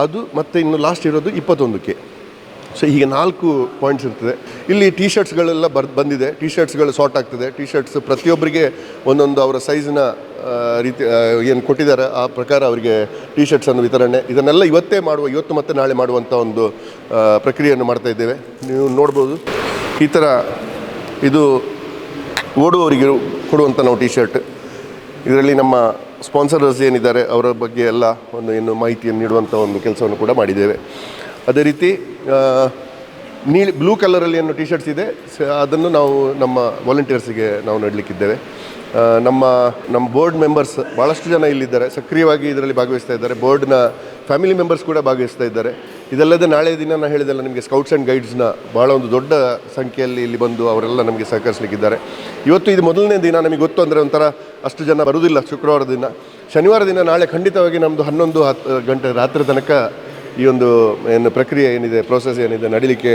ಅದು ಮತ್ತೆ ಇನ್ನು ಲಾಸ್ಟ್ ಇರೋದು ಇಪ್ಪತ್ತೊಂದು ಕೆ. ಸೊ ಹೀಗೆ ನಾಲ್ಕು ಪಾಯಿಂಟ್ಸ್ ಇರ್ತದೆ. ಇಲ್ಲಿ ಟಿ ಶರ್ಟ್ಸ್ಗಳೆಲ್ಲ ಬರ್, ಬಂದಿದೆ. ಟಿ ಶರ್ಟ್ಸ್ಗಳು ಸಾರ್ಟ್ ಆಗ್ತದೆ. ಟಿ ಶರ್ಟ್ಸ್ ಪ್ರತಿಯೊಬ್ಬರಿಗೆ ಒಂದೊಂದು ಅವರ ಸೈಜ್ನ ರೀತಿ ಏನು ಕೊಟ್ಟಿದ್ದಾರೆ, ಆ ಪ್ರಕಾರ ಅವರಿಗೆ ಟಿ ಶರ್ಟ್ಸನ್ನು ವಿತರಣೆ. ಇದನ್ನೆಲ್ಲ ಇವತ್ತೇ ಮಾಡುವ, ಇವತ್ತು ಮತ್ತು ನಾಳೆ ಮಾಡುವಂಥ ಒಂದು ಪ್ರಕ್ರಿಯೆಯನ್ನು ಮಾಡ್ತಾ ಇದ್ದೇವೆ. ನೀವು ನೋಡ್ಬೋದು ಈ ಥರ ಇದು ಓಡುವವರಿಗೆ ಕೊಡುವಂಥ ನಾವು ಟಿ ಶರ್ಟ್ ಇದರಲ್ಲಿ ನಮ್ಮ ಸ್ಪಾನ್ಸರರ್ಸ್ ಏನಿದ್ದಾರೆ, ಅವರ ಬಗ್ಗೆ ಎಲ್ಲ ಒಂದು ಏನು ಮಾಹಿತಿಯನ್ನು ನೀಡುವಂಥ ಒಂದು ಕೆಲಸವನ್ನು ಕೂಡ ಮಾಡಿದ್ದೇವೆ. ಅದೇ ರೀತಿ ನೀಲಿ ಬ್ಲೂ ಕಲರಲ್ಲಿ ಏನು ಟಿ ಶರ್ಟ್ಸ್ ಇದೆ. ಅದನ್ನು ನಾವು ನಮ್ಮ ವಾಲಂಟಿಯರ್ಸಿಗೆ ನಾವು ನೀಡಲಿಕ್ಕಿದ್ದೇವೆ. ನಮ್ಮ ನಮ್ಮ ಬೋರ್ಡ್ ಮೆಂಬರ್ಸ್ ಭಾಳಷ್ಟು ಜನ ಇಲ್ಲಿದ್ದಾರೆ. ಸಕ್ರಿಯವಾಗಿ ಇದರಲ್ಲಿ ಭಾಗವಹಿಸ್ತಾ ಇದ್ದಾರೆ. ಬೋರ್ಡ್ನ ಫ್ಯಾಮಿಲಿ ಮೆಂಬರ್ಸ್ ಕೂಡ ಭಾಗವಹಿಸ್ತಾ ಇದ್ದಾರೆ. ಇದಲ್ಲದೆ ನಾಳೆ ದಿನ ನಾನು ಹೇಳಿದೆಲ್ಲ ನಿಮಗೆ ಸ್ಕೌಟ್ಸ್ ಆ್ಯಂಡ್ ಗೈಡ್ಸ್ನ ಭಾಳ ಒಂದು ದೊಡ್ಡ ಸಂಖ್ಯೆಯಲ್ಲಿ ಇಲ್ಲಿ ಬಂದು ಅವರೆಲ್ಲ ನಮಗೆ ಸಹಕರಿಸಲಿಕ್ಕಿದ್ದಾರೆ. ಇವತ್ತು ಇದು ಮೊದಲನೇ ದಿನ. ನಮಗೆ ಗೊತ್ತು ಅಂದರೆ ಒಂಥರ ಅಷ್ಟು ಜನ ಬರುವುದಿಲ್ಲ ಶುಕ್ರವಾರ ದಿನ. ಶನಿವಾರ ದಿನ ನಾಳೆ ಖಂಡಿತವಾಗಿ ನಮ್ಮದು ಹನ್ನೊಂದು ಹತ್ತು ಗಂಟೆ ರಾತ್ರಿ ತನಕ ಈ ಒಂದು ಏನು ಪ್ರಕ್ರಿಯೆ ಏನಿದೆ ಪ್ರೋಸೆಸ್ ಏನಿದೆ, ನಡೀಲಿಕ್ಕೆ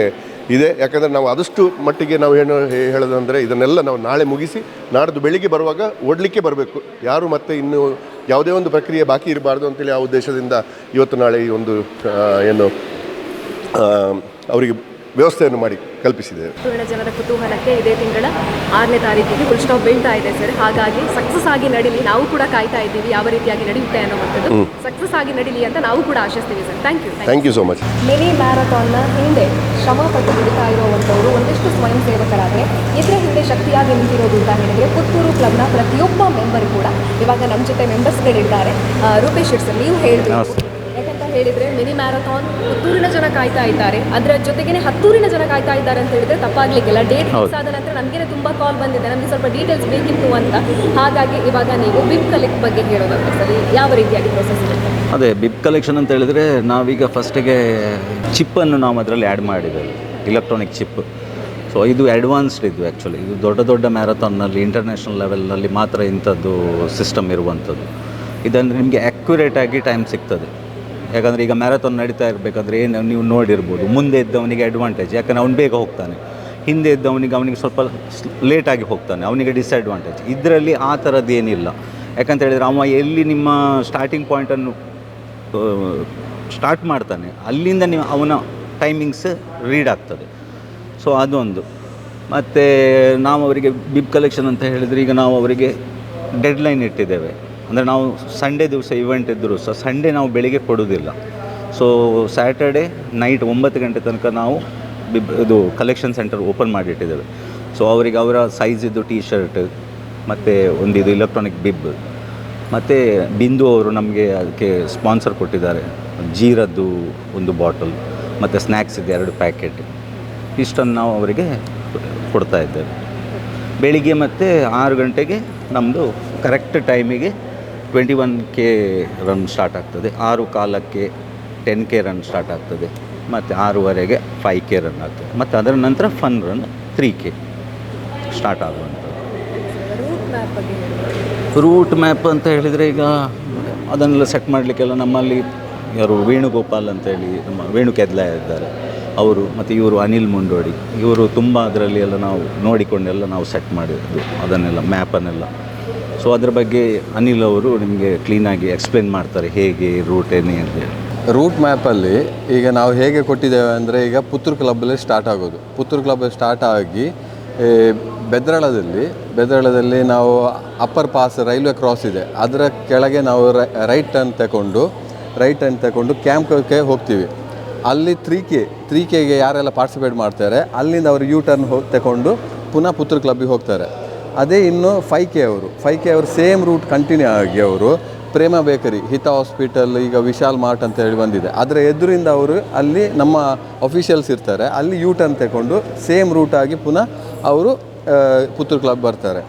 ಇದೆ. ಯಾಕಂದರೆ ನಾವು ಆದಷ್ಟು ಮಟ್ಟಿಗೆ ನಾವು ಏನು ಹೇಳೋದಂದರೆ ಇದನ್ನೆಲ್ಲ ನಾವು ನಾಳೆ ಮುಗಿಸಿ ನಾಡ್ದು ಬೆಳಿಗ್ಗೆ ಬರುವಾಗ ಓಡಲಿಕ್ಕೆ ಬರಬೇಕು. ಯಾರು ಮತ್ತೆ ಇನ್ನು ಯಾವುದೇ ಒಂದು ಪ್ರಕ್ರಿಯೆ ಬಾಕಿ ಇರಬಾರ್ದು ಅಂತೇಳಿ ಆ ಉದ್ದೇಶದಿಂದ ಇವತ್ತು ನಾಳೆ ಈ ಒಂದು ಏನು ಅವರಿಗೆ ವ್ಯವಸ್ಥೆಯನ್ನು ಮಾಡಿ ಕಲ್ಪಿಸಿದ್ದೇವೆ. ಜನರ ಕುತೂಹಲಕ್ಕೆ ಇದೇ ತಿಂಗಳ ಆರನೇ ತಾರೀಕಿಗೆ ಫುಲ್ ಸ್ಟಾಪ್ ಬೀಳ್ತಾ ಇದೆ ಸರ್ ಹಾಗಾಗಿ ಸಕ್ಸಸ್ ಆಗಿ ನಡೀಲಿ ನಾವು ಕೂಡ ಕಾಯ್ತಾ ಇದ್ದೀವಿ ಯಾವ ರೀತಿಯಾಗಿ ನಡೆಯುತ್ತೆ ಅನ್ನುವಂಥದ್ದು ಸಕ್ಸಸ್ ಆಗಿ ನಡೀಲಿ ಅಂತ ನಾವು ಕೂಡ ಆಶಿಸ್ತೀವಿ sir thank you thank you so much mini ಮ್ಯಾರಥಾನ್ನ ಹಿಂದೆ ಶ್ರಮ ಪಟ್ಟು ದುಡಿತಾ ಇರುವಂಥವರು ಒಂದಿಷ್ಟು ಸ್ವಯಂ ಸೇವಕರಾದರೆ ಇದರ ಹಿಂದೆ ಶಕ್ತಿಯಾಗಿ ನಿಂತಿರೋದು ಅಂತ ಹೇಳಿದರೆ ಪುತ್ತೂರು ಕ್ಲಬ್ನ ಪ್ರತಿಯೊಬ್ಬ ಮೆಂಬರ್ ಕೂಡ ಇವಾಗ ನಮ್ಮ ಜೊತೆ ಮೆಂಬರ್ಸ್ಗಳಿದ್ದಾರೆ ಗಳಿದ್ದಾರೆ. ರೂಪೇಶ್ ಸರ್ ನೀವು ಹೇಳ್ತೀವಿ ಹೇಳಿದರೆ ಮಿನಿ ಮ್ಯಾರಥಾನ್ ಪುತ್ತೂರಿನ ಜನ ಕಾಯ್ತಾ ಇದ್ದಾರೆ. ಅದರ ಜೊತೆಗೇನೆ ಹತ್ತೂರಿನ ಜನ ಕಾಯ್ತಾ ಇದ್ದಾರೆ ಅಂತ ಹೇಳಿದ್ರೆ ತಪ್ಪಾಗಲಿಕ್ಕಿಲ್ಲ ಡೇಟ್ ಫಿಕ್ಸ್ ಆದ ನಂತರ ನಮಗೇನೆ ತುಂಬ ಕಾಲ್ ಬಂದಿದೆ. ನಮಗೆ ಸ್ವಲ್ಪ ಡೀಟೇಲ್ಸ್ ಬೇಕಿತ್ತು ಅಂತ. ಹಾಗಾಗಿ ಇವಾಗ ನೀವು ಬಿಪ್ ಕಲೆಕ್ಟ್ ಬಗ್ಗೆ ಹೇಳೋದಕ್ಕೆ ಸರಿ. ಯಾವ ರೀತಿಯಾಗಿ ಪ್ರೊಸೆಸ್ ಇರುತ್ತೆ ಅದೇ ಬಿಬ್ ಕಲೆಕ್ಷನ್ ಅಂತ ಹೇಳಿದರೆ ನಾವೀಗ ಫಸ್ಟಿಗೆ ಚಿಪ್ಪನ್ನು ನಾವು ಅದರಲ್ಲಿ ಆ್ಯಡ್ ಮಾಡಿದ್ದೇವೆ. ಇಲೆಕ್ಟ್ರಾನಿಕ್ ಚಿಪ್ ಸೊ ಇದು ಅಡ್ವಾನ್ಸ್ಡ್ ಇದು ಆ್ಯಕ್ಚುಲಿ ಇದು ದೊಡ್ಡ ದೊಡ್ಡ ಮ್ಯಾರಥಾನ್ನಲ್ಲಿ ಇಂಟರ್ನ್ಯಾಷನಲ್ ಲೆವೆಲ್ನಲ್ಲಿ ಮಾತ್ರ ಇಂಥದ್ದು ಸಿಸ್ಟಮ್ ಇರುವಂಥದ್ದು. ಇದಂದರೆ ನಿಮಗೆ ಆ್ಯಕ್ಯುರೇಟಾಗಿ ಟೈಮ್ ಸಿಗ್ತದೆ. ಯಾಕಂದರೆ ಈಗ ಮ್ಯಾರಥಾನ್ ನಡೀತಾ ಇರಬೇಕಂದ್ರೆ ಏನು ನೀವು ನೋಡಿರ್ಬೋದು. ಮುಂದೆ ಇದ್ದವನಿಗೆ ಅಡ್ವಾಂಟೇಜ್ ಯಾಕಂದರೆ ಅವ್ನು ಬೇಗ ಹೋಗ್ತಾನೆ. ಹಿಂದೆ ಇದ್ದವನಿಗೆ ಅವನಿಗೆ ಸ್ವಲ್ಪ ಲೇಟಾಗಿ ಹೋಗ್ತಾನೆ, ಅವನಿಗೆ ಡಿಸ್ಅಡ್ವಾಂಟೇಜ್ ಇದರಲ್ಲಿ ಆ ಥರದ್ದು ಏನಿಲ್ಲ. ಯಾಕಂತ ಹೇಳಿದರೆ ಅವ ಎಲ್ಲಿ ನಿಮ್ಮ ಸ್ಟಾರ್ಟಿಂಗ್ ಪಾಯಿಂಟನ್ನು ಸ್ಟಾರ್ಟ್ ಮಾಡ್ತಾನೆ, ಅಲ್ಲಿಂದ ನೀವು ಅವನ ಟೈಮಿಂಗ್ಸ್ ರೀಡ್ ಆಗ್ತದೆ. ಸೊ ಅದೊಂದು. ಮತ್ತು ನಾವು ಅವರಿಗೆ ಬಿಬ್ ಕಲೆಕ್ಷನ್ ಅಂತ ಹೇಳಿದರೆ ಈಗ ನಾವು ಅವರಿಗೆ ಡೆಡ್ಲೈನ್ ಇಟ್ಟಿದ್ದೇವೆ. ಅಂದರೆ ನಾವು ಸಂಡೇ ದಿವಸ ಇವೆಂಟ್ ಇದ್ದರೂ ಸಹ ಸಂಡೇ ನಾವು ಬೆಳಿಗ್ಗೆ ಕೊಡೋದಿಲ್ಲ. ಸೊ ಸ್ಯಾಟರ್ಡೆ ನೈಟ್ ಒಂಬತ್ತು ಗಂಟೆ ತನಕ ನಾವು ಇದು ಕಲೆಕ್ಷನ್ ಸೆಂಟರ್ ಓಪನ್ ಮಾಡಿಟ್ಟಿದ್ದೇವೆ. ಸೊ ಅವರಿಗೆ ಅವರ ಸೈಜಿದ್ದು ಟೀ ಶರ್ಟ್ ಮತ್ತು ಒಂದು ಇದು ಇಲೆಕ್ಟ್ರಾನಿಕ್ ಬಿಬ್ ಮತ್ತು ಬಿಂದು ಅವರು ನಮಗೆ ಅದಕ್ಕೆ ಸ್ಪಾನ್ಸರ್ ಕೊಟ್ಟಿದ್ದಾರೆ. ಜೀರದ್ದು ಒಂದು ಬಾಟಲ್ ಮತ್ತು ಸ್ನ್ಯಾಕ್ಸ್ ಇದೆ, ಎರಡು ಪ್ಯಾಕೆಟ್ ಇಷ್ಟನ್ನು ನಾವು ಅವರಿಗೆ ಕೊಡ್ತಾ ಇದ್ದೇವೆ. ಬೆಳಿಗ್ಗೆ ಮತ್ತು ಆರು ಗಂಟೆಗೆ ನಮ್ಮದು ಕರೆಕ್ಟ್ ಟೈಮಿಗೆ twenty one K run start ಆಗ್ತದೆ. ಆರು ಕಾಲಕ್ಕೆ ಟೆನ್ ಕೆ ರನ್ ಸ್ಟಾರ್ಟ್ ಆಗ್ತದೆ. ಮತ್ತು ಆರೂವರೆಗೆ ಫೈ ಕೆ ರನ್ ಆಗ್ತದೆ. ಮತ್ತು ಅದರ ನಂತರ fun run three K start ಆಗುವಂಥದ್ದು. ರೂಟ್ ಮ್ಯಾಪ್ ಬಗ್ಗೆ ರೂಟ್ ಮ್ಯಾಪ್ ಅಂತ ಹೇಳಿದರೆ ಈಗ ಅದನ್ನೆಲ್ಲ ಸೆಟ್ ಮಾಡಲಿಕ್ಕೆಲ್ಲ ನಮ್ಮಲ್ಲಿ ಯಾರು ವೇಣುಗೋಪಾಲ್ ಅಂತೇಳಿ ನಮ್ಮ ವೇಣು ಕೆದ್ಲ ಇದ್ದಾರೆ. ಅವರು ಮತ್ತು ಇವರು ಅನಿಲ್ ಮುಂಡೋಡಿ. ಇವರು ತುಂಬ ಅದರಲ್ಲಿ ಎಲ್ಲ ನಾವು ನೋಡಿಕೊಂಡೆಲ್ಲ ನಾವು ಸೆಟ್ ಮಾಡಿದ್ದು. ಅದನ್ನೆಲ್ಲ ಮ್ಯಾಪನ್ನೆಲ್ಲ ಸೊ ಅದ್ರ ಬಗ್ಗೆ ಅನಿಲ್ ಅವರು ನಿಮಗೆ ಕ್ಲೀನಾಗಿ ಎಕ್ಸ್ಪ್ಲೇನ್ ಮಾಡ್ತಾರೆ, ಹೇಗೆ ರೂಟ್ ಏನೇ ಅಂತೇಳಿ ರೂಟ್ ಮ್ಯಾಪಲ್ಲಿ ಈಗ ನಾವು ಹೇಗೆ ಕೊಟ್ಟಿದ್ದೇವೆ ಅಂದರೆ ಈಗ ಪುತ್ತೂರು ಕ್ಲಬ್ಬಲ್ಲಿ ಸ್ಟಾರ್ಟ್ ಆಗೋದು. ಪುತ್ತೂರು ಕ್ಲಬ್ಬಲ್ಲಿ ಸ್ಟಾರ್ಟ್ ಆಗಿ ಬೆದ್ರಳದಲ್ಲಿ ಬೆದ್ರಳದಲ್ಲಿ ನಾವು ಅಪ್ಪರ್ ಪಾಸ್ ರೈಲ್ವೆ ಕ್ರಾಸ್ ಇದೆ. ಅದರ ಕೆಳಗೆ ನಾವು ರೈಟ್ ಟರ್ನ್ ತಗೊಂಡು ರೈಟ್ ಟರ್ನ್ ತಗೊಂಡು ಕ್ಯಾಂಪ್ಗೆ ಹೋಗ್ತೀವಿ. ಅಲ್ಲಿ ತ್ರೀ ಕೆ ತ್ರೀ ಕೆಗೆ ಯಾರೆಲ್ಲ ಪಾರ್ಟಿಸಿಪೇಟ್ ಮಾಡ್ತಾರೆ, ಅಲ್ಲಿಂದ ಅವರು ಯು ಟರ್ನ್ ಹೋಗಿ ತಗೊಂಡು ಪುನಃ ಪುತ್ತೂರು ಕ್ಲಬ್ಬಿಗೆ ಹೋಗ್ತಾರೆ. ಅದೇ ಇನ್ನು ಫೈ ಕೆ ಅವರು. ಫೈ ಕೆ ಅವರು ಸೇಮ್ ರೂಟ್ ಕಂಟಿನ್ಯೂ ಆಗಿ ಅವರು ಪ್ರೇಮ ಬೇಕರಿ, ಹಿತ ಹಾಸ್ಪಿಟಲ್ ಈಗ ವಿಶಾಲ್ ಮಾರ್ಟ್ ಅಂತ ಹೇಳಿ ಬಂದಿದೆ. ಅದರ ಎದುರಿಂದ ಅವರು ಅಲ್ಲಿ ನಮ್ಮ ಅಫಿಷಿಯಲ್ಸ್ ಇರ್ತಾರೆ, ಅಲ್ಲಿ ಯೂ ಟರ್ನ್ ತಗೊಂಡು ಸೇಮ್ ರೂಟ್ ಆಗಿ ಪುನಃ ಅವರು ಪುತ್ತೂರು ಕ್ಲಬ್ ಬರ್ತಾರೆ.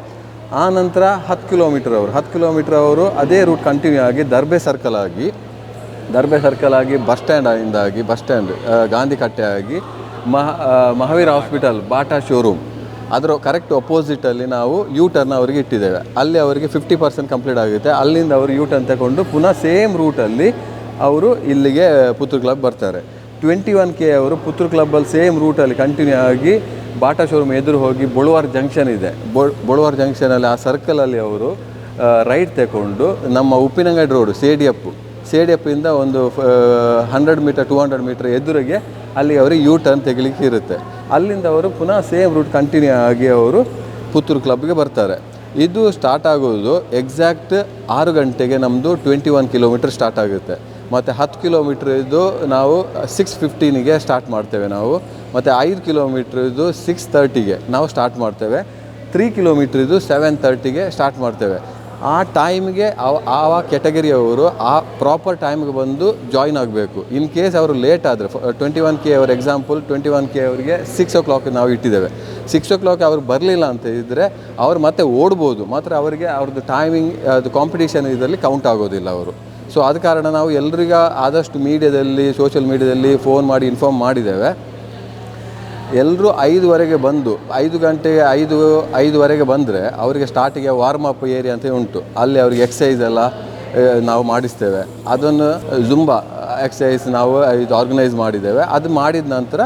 ಆ ನಂತರ ಹತ್ತು ಕಿಲೋಮೀಟರ್ ಅವರು. ಹತ್ತು ಕಿಲೋಮೀಟರ್ ಅವರು ಅದೇ ರೂಟ್ ಕಂಟಿನ್ಯೂ ಆಗಿ ದರ್ಬೆ ಸರ್ಕಲ್ ಆಗಿ ದರ್ಬೆ ಸರ್ಕಲ್ ಆಗಿ ಬಸ್ ಸ್ಟ್ಯಾಂಡಿಂದಾಗಿ ಬಸ್ ಸ್ಟ್ಯಾಂಡ್ ಗಾಂಧಿ ಕಟ್ಟೆ ಆಗಿ ಮಹ ಮಹಾವೀರ್ ಹಾಸ್ಪಿಟಲ್ ಬಾಟಾ ಶೋರೂಮ್ ಅದರ ಕರೆಕ್ಟ್ ಅಪೋಸಿಟಲ್ಲಿ ನಾವು ಯೂ ಟರ್ನ್ ಅವರಿಗೆ ಇಟ್ಟಿದ್ದೇವೆ. ಅಲ್ಲಿ ಅವರಿಗೆ ಫಿಫ್ಟಿ ಪರ್ಸೆಂಟ್ ಕಂಪ್ಲೀಟ್ ಆಗುತ್ತೆ. ಅಲ್ಲಿಂದ ಅವರು ಯೂ ಟರ್ನ್ ತಗೊಂಡು ಪುನಃ ಸೇಮ್ ರೂಟಲ್ಲಿ ಅವರು ಇಲ್ಲಿಗೆ ಪುತ್ತೂರು ಕ್ಲಬ್ ಬರ್ತಾರೆ. ಟ್ವೆಂಟಿ ಒನ್ ಕೆ ಅವರು ಪುತ್ತೂರು ಕ್ಲಬ್ಬಲ್ಲಿ ಸೇಮ್ ರೂಟಲ್ಲಿ ಕಂಟಿನ್ಯೂ ಆಗಿ ಬಾಟಾ ಶೋರೂಮ್ ಎದುರು ಹೋಗಿ ಬೊಳುವಾರ್ ಜಂಕ್ಷನ್ ಇದೆ. ಬೊಳುವಾರ್ ಜಂಕ್ಷನಲ್ಲಿ ಆ ಸರ್ಕಲಲ್ಲಿ ಅವರು ರೈಟ್ ತಗೊಂಡು ನಮ್ಮ ಉಪ್ಪಿನಂಗಡಿ ರೋಡು ಸೇಡಿಯಪ್ಪು. ಸೇಡಿಯಪ್ಪಿಂದ ಒಂದು hundred metre, two hundred metre ಎದುರಿಗೆ ಅಲ್ಲಿ ಅವರಿಗೆ ಯೂ ಟರ್ನ್ ತೆಗಿಲಿಕ್ಕೆ ಇರುತ್ತೆ. ಅಲ್ಲಿಂದ ಅವರು ಪುನಃ ಸೇಮ್ ರೂಟ್ ಕಂಟಿನ್ಯೂ ಆಗಿ ಅವರು ಪುತ್ತೂರು ಕ್ಲಬ್ಗೆ ಬರ್ತಾರೆ. ಇದು ಸ್ಟಾರ್ಟ್ ಆಗೋದು ಎಕ್ಸಾಕ್ಟ್ ಆರು ಗಂಟೆಗೆ ನಮ್ಮದು ಟ್ವೆಂಟಿ ಒನ್ ಕಿಲೋಮೀಟರ್ ಸ್ಟಾರ್ಟ್ ಆಗುತ್ತೆ. ಮತ್ತು ಹತ್ತು ಕಿಲೋಮೀಟ್ರ್ ಇದು ನಾವು ಸಿಕ್ಸ್ ಫಿಫ್ಟೀನಿಗೆ ಸ್ಟಾರ್ಟ್ ಮಾಡ್ತೇವೆ ನಾವು. ಮತ್ತು ಐದು ಕಿಲೋಮೀಟ್ರ್ ಇದು ಸಿಕ್ಸ್ ತರ್ಟಿಗೆ ನಾವು ಸ್ಟಾರ್ಟ್ ಮಾಡ್ತೇವೆ. ತ್ರೀ ಕಿಲೋಮೀಟ್ರ್ ಇದು ಸೆವೆನ್ ತರ್ಟಿಗೆ ಸ್ಟಾರ್ಟ್ ಮಾಡ್ತೇವೆ. ಆ ಟೈಮ್ಗೆ ಆ ಕೆಟಗರಿಯವರು ಆ ಪ್ರಾಪರ್ ಟೈಮ್ಗೆ ಬಂದು ಜಾಯಿನ್ ಆಗಬೇಕು. ಇನ್ ಕೇಸ್ ಅವರು ಲೇಟ್ ಆದರೆ ಟ್ವೆಂಟಿ ಒನ್ ಕೆ ಅವ್ರ ಎಕ್ಸಾಂಪಲ್, ಟ್ವೆಂಟಿ ಒನ್ ಕೆ ಅವರಿಗೆ ಸಿಕ್ಸ್ ಓ ಕ್ಲಾಕ್ ನಾವು ಇಟ್ಟಿದ್ದೇವೆ. ಸಿಕ್ಸ್ ಓ ಕ್ಲಾಕ್ ಅವ್ರು ಬರಲಿಲ್ಲ ಅಂತ ಇದ್ದರೆ ಅವ್ರು ಮತ್ತೆ ಓಡ್ಬೋದು. ಮಾತ್ರ ಅವರಿಗೆ ಅವ್ರದ್ದು ಟೈಮಿಂಗ್ ಅದು ಕಾಂಪಿಟೇಷನ್ ಇದರಲ್ಲಿ ಕೌಂಟ್ ಆಗೋದಿಲ್ಲ ಅವರು. ಸೊ ಆದ ಕಾರಣ ನಾವು ಎಲ್ರಿಗ ಆದಷ್ಟು ಮೀಡಿಯಾದಲ್ಲಿ ಸೋಷಿಯಲ್ ಮೀಡಿಯಾದಲ್ಲಿ ಫೋನ್ ಮಾಡಿ ಇನ್ಫಾರ್ಮ್ ಮಾಡಿದ್ದೇವೆ. ಎಲ್ಲರೂ ಐದುವರೆಗೆ ಬಂದು, ಐದು ಗಂಟೆಗೆ ಐದು, ಐದುವರೆಗೆ ಬಂದರೆ ಅವರಿಗೆ ಸ್ಟಾರ್ಟಿಗೆ ವಾರ್ಮ್ ಅಪ್ ಏರಿಯಾ ಅಂತ ಉಂಟು. ಅಲ್ಲಿ ಅವರಿಗೆ ಎಕ್ಸಸೈಸ್ ಎಲ್ಲ ನಾವು ಮಾಡಿಸ್ತೇವೆ. ಅದನ್ನು ಜುಂಬಾ ಎಕ್ಸಸೈಸ್ ನಾವು ಇದು ಆರ್ಗನೈಸ್ ಮಾಡಿದ್ದೇವೆ. ಅದು ಮಾಡಿದ ನಂತರ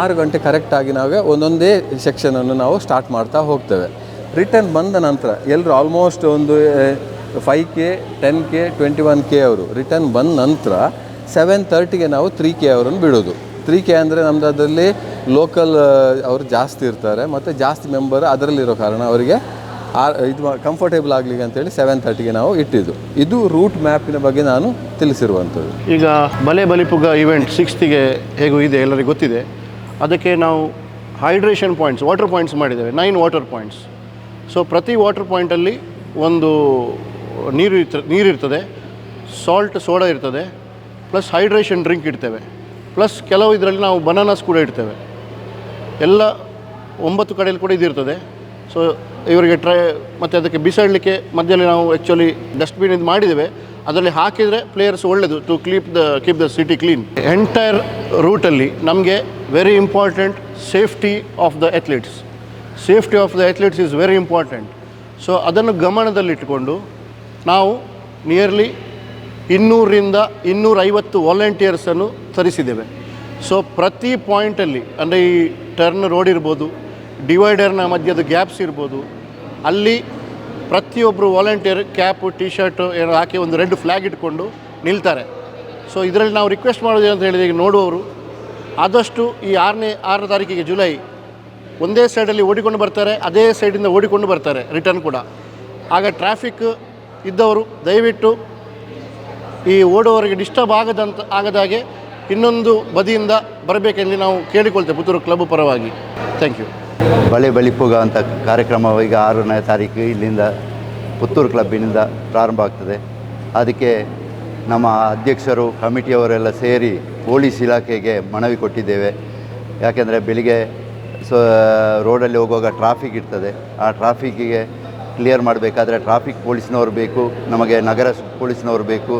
ಆರು ಗಂಟೆ ಕರೆಕ್ಟಾಗಿ ನಾವೇ ಒಂದೊಂದೇ ಸೆಕ್ಷನನ್ನು ನಾವು ಸ್ಟಾರ್ಟ್ ಮಾಡ್ತಾ ಹೋಗ್ತೇವೆ. ರಿಟರ್ನ್ ಬಂದ ನಂತರ ಎಲ್ಲರೂ ಆಲ್ಮೋಸ್ಟ್ ಒಂದು five K ten K twenty one K ಅವರು ರಿಟರ್ನ್ ಬಂದ ನಂತರ ಸೆವೆನ್ ತರ್ಟಿಗೆ ನಾವು ತ್ರೀ ಕೆ ಅವರನ್ನು ಬಿಡೋದು. ತ್ರೀ ಕೆ ಅಂದರೆ ನಮ್ದು ಅದರಲ್ಲಿ ಲೋಕಲ್ ಅವರು ಜಾಸ್ತಿ ಇರ್ತಾರೆ. ಮತ್ತು ಜಾಸ್ತಿ ಮೆಂಬರ್ ಅದರಲ್ಲಿರೋ ಕಾರಣ ಅವರಿಗೆ ಆ, ಇದು ಕಂಫರ್ಟೇಬಲ್ ಆಗಲಿಕ್ಕೆ ಅಂತೇಳಿ ಸೆವೆನ್ ತರ್ಟಿಗೆ ನಾವು ಇಟ್ಟಿದ್ದು. ಇದು ರೂಟ್ ಮ್ಯಾಪಿನ ಬಗ್ಗೆ ನಾನು ತಿಳಿಸಿರುವಂಥದ್ದು. ಈಗ ಬಲೆ ಬಲಿಪುಗ ಇವೆಂಟ್ ಸಿಕ್ಸ್ತಿಗೆ ಹೇಗೂ ಇದೆ ಎಲ್ಲರಿಗೂ ಗೊತ್ತಿದೆ. ಅದಕ್ಕೆ ನಾವು ಹೈಡ್ರೇಷನ್ ಪಾಯಿಂಟ್ಸ್ ವಾಟರ್ ಪಾಯಿಂಟ್ಸ್ ಮಾಡಿದ್ದೇವೆ. ನೈನ್ ವಾಟರ್ ಪಾಯಿಂಟ್ಸ್ ಸೊ ಪ್ರತಿ ವಾಟರ್ ಪಾಯಿಂಟಲ್ಲಿ ಒಂದು ನೀರು ಇರ್ತ ನೀರಿರ್ತದೆ ಸಾಲ್ಟ್ ಸೋಡಾ ಇರ್ತದೆ. ಪ್ಲಸ್ ಹೈಡ್ರೇಷನ್ ಡ್ರಿಂಕ್ ಇಡ್ತೇವೆ. ಪ್ಲಸ್ ಕೆಲವು ಇದರಲ್ಲಿ ನಾವು ಬನಾನಾಸ್ ಕೂಡ ಇಡ್ತೇವೆ. ಎಲ್ಲ ಒಂಬತ್ತು ಕಡೆಯಲ್ಲಿ ಕೂಡ ಇದಿರ್ತದೆ. ಸೊ ಇವರಿಗೆ ಟ್ರೈ ಮತ್ತು ಅದಕ್ಕೆ ಬಿಸಾಡಲಿಕ್ಕೆ ಮಧ್ಯದಲ್ಲಿ ನಾವು ಆ್ಯಕ್ಚುಲಿ ಡಸ್ಟ್ಬಿನ್ ಇದು ಮಾಡಿದ್ದೇವೆ. ಅದರಲ್ಲಿ ಹಾಕಿದರೆ ಪ್ಲೇಯರ್ಸ್ ಒಳ್ಳೆಯದು to keep the keep the city clean entire ರೂಟಲ್ಲಿ ನಮಗೆ very important safety of the athletes safety of the athletes is very important so ಅದನ್ನು ಗಮನದಲ್ಲಿಟ್ಟುಕೊಂಡು ನಾವು ನಿಯರ್ಲಿ ಇನ್ನೂರಿಂದ ಇನ್ನೂರೈವತ್ತು ವಾಲಂಟಿಯರ್ಸನ್ನು ತರಿಸಿದ್ದೇವೆ. ಸೊ ಪ್ರತಿ ಪಾಯಿಂಟಲ್ಲಿ ಅಂದರೆ ಈ ಟರ್ನ್ ರೋಡ್ ಇರ್ಬೋದು ಡಿವೈಡರ್ನ ಮಧ್ಯದ ಗ್ಯಾಪ್ಸ್ ಇರ್ಬೋದು, ಅಲ್ಲಿ ಪ್ರತಿಯೊಬ್ಬರು ವಾಲಂಟಿಯರ್ ಕ್ಯಾಪು ಟಿ ಶರ್ಟ್ ಏನೋ ಹಾಕಿ ಒಂದು ರೆಡ್ ಫ್ಲ್ಯಾಗ್ ಇಟ್ಕೊಂಡು ನಿಲ್ತಾರೆ. ಸೊ ಇದರಲ್ಲಿ ನಾವು ರಿಕ್ವೆಸ್ಟ್ ಮಾಡೋದು ಅಂತ ಹೇಳಿದ್ರೆ, ಈಗ ನೋಡುವವರು, ಆದಷ್ಟು ಈ ಆರನೇ ಆರನೇ ತಾರೀಕಿಗೆ ಜುಲೈ ಒಂದೇ ಸೈಡಲ್ಲಿ ಓಡಿಕೊಂಡು ಬರ್ತಾರೆ, ಅದೇ ಸೈಡಿಂದ ಓಡಿಕೊಂಡು ಬರ್ತಾರೆ ರಿಟರ್ನ್ ಕೂಡ. ಆಗ ಟ್ರಾಫಿಕ್ ಇದ್ದವರು, ದಯವಿಟ್ಟು ಈ ಓಡುವವರಿಗೆ ಡಿಸ್ಟರ್ಬ್ ಆಗದಂತ ಆಗದಾಗೆ ಇನ್ನೊಂದು ಬದಿಯಿಂದ ಬರಬೇಕೆಂದು ನಾವು ಕೇಳಿಕೊಳ್ತೇವೆ ಪುತ್ತೂರು ಕ್ಲಬ್ ಪರವಾಗಿ. ಥ್ಯಾಂಕ್ ಯು ಬಳೆ ಬಳಿಪುಗ ಅಂತ ಕಾರ್ಯಕ್ರಮ ಈಗ ಆರನೇ ತಾರೀಕು ಇಲ್ಲಿಂದ ಪುತ್ತೂರು ಕ್ಲಬ್ಬಿನಿಂದ ಪ್ರಾರಂಭ ಆಗ್ತದೆ. ಅದಕ್ಕೆ ನಮ್ಮ ಅಧ್ಯಕ್ಷರು, ಕಮಿಟಿಯವರೆಲ್ಲ ಸೇರಿ ಪೊಲೀಸ್ ಇಲಾಖೆಗೆ ಮನವಿ ಕೊಟ್ಟಿದ್ದೇವೆ. ಯಾಕೆಂದರೆ ಬೆಳಿಗ್ಗೆ ಸೊ, ರೋಡಲ್ಲಿ ಹೋಗುವಾಗ ಟ್ರಾಫಿಕ್ ಇರ್ತದೆ. ಆ ಟ್ರಾಫಿಕ್ಕಿಗೆ ಕ್ಲಿಯರ್ ಮಾಡಬೇಕಾದ್ರೆ ಟ್ರಾಫಿಕ್ ಪೊಲೀಸ್ನವರು ಬೇಕು, ನಮಗೆ ನಗರ ಪೊಲೀಸ್ನವರು ಬೇಕು.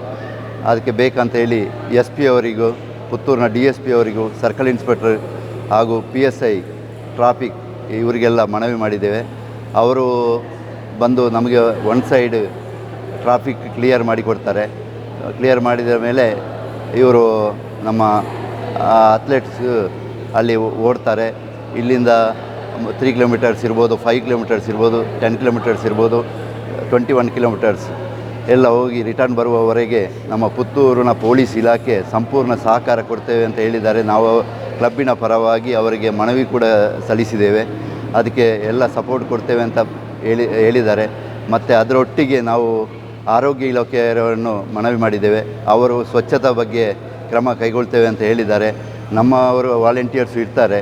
ಅದಕ್ಕೆ ಬೇಕಂತ ಹೇಳಿ ಎಸ್ ಪಿ ಅವರಿಗೂ, ಪುತ್ತೂರಿನ ಡಿ ಎಸ್ ಪಿ ಅವರಿಗೂ, ಸರ್ಕಲ್ ಇನ್ಸ್ಪೆಕ್ಟರ್ ಹಾಗೂ ಪಿ ಎಸ್ ಐ ಟ್ರಾಫಿಕ್ ಇವರಿಗೆಲ್ಲ ಮನವಿ ಮಾಡಿದ್ದೇವೆ. ಅವರು ಬಂದು ನಮಗೆ ಒನ್ ಸೈಡ್ ಟ್ರಾಫಿಕ್ ಕ್ಲಿಯರ್ ಮಾಡಿಕೊಡ್ತಾರೆ ಕ್ಲಿಯರ್ ಮಾಡಿದ ಮೇಲೆ ಇವರು ನಮ್ಮ ಅಥ್ಲೆಟ್ಸ್ ಅಲ್ಲಿ ಓಡ್ತಾರೆ. ಇಲ್ಲಿಂದ ತ್ರೀ ಕಿಲೋಮೀಟರ್ಸ್ ಇರ್ಬೋದು, ಫೈವ್ ಕಿಲೋಮೀಟರ್ಸ್ ಇರ್ಬೋದು, ಟೆನ್ ಕಿಲೋಮೀಟರ್ಸ್ ಇರ್ಬೋದು, ಟ್ವೆಂಟಿ ಒನ್ ಕಿಲೋಮೀಟರ್ಸ್ ಎಲ್ಲ ಹೋಗಿ ರಿಟರ್ನ್ ಬರುವವರೆಗೆ ನಮ್ಮ ಪುತ್ತೂರಿನ ಪೊಲೀಸ್ ಇಲಾಖೆ ಸಂಪೂರ್ಣ ಸಹಕಾರ ಕೊಡ್ತೇವೆ ಅಂತ ಹೇಳಿದ್ದಾರೆ. ನಾವು ಕ್ಲಬ್ಬಿನ ಪರವಾಗಿ ಅವರಿಗೆ ಮನವಿ ಕೂಡ ಸಲ್ಲಿಸಿದ್ದೇವೆ. ಅದಕ್ಕೆ ಎಲ್ಲ ಸಪೋರ್ಟ್ ಕೊಡ್ತೇವೆ ಅಂತ ಹೇಳಿ, ಹೇಳಿದ್ದಾರೆ. ಮತ್ತು ಅದರೊಟ್ಟಿಗೆ ನಾವು ಆರೋಗ್ಯ ಇಲಾಖೆಯವರನ್ನು ಮನವಿ ಮಾಡಿದ್ದೇವೆ. ಅವರು ಸ್ವಚ್ಛತಾ ಬಗ್ಗೆ ಕ್ರಮ ಕೈಗೊಳ್ತೇವೆ ಅಂತ ಹೇಳಿದ್ದಾರೆ. ನಮ್ಮವರು ವಾಲಂಟಿಯರ್ಸ್ ಇರ್ತಾರೆ.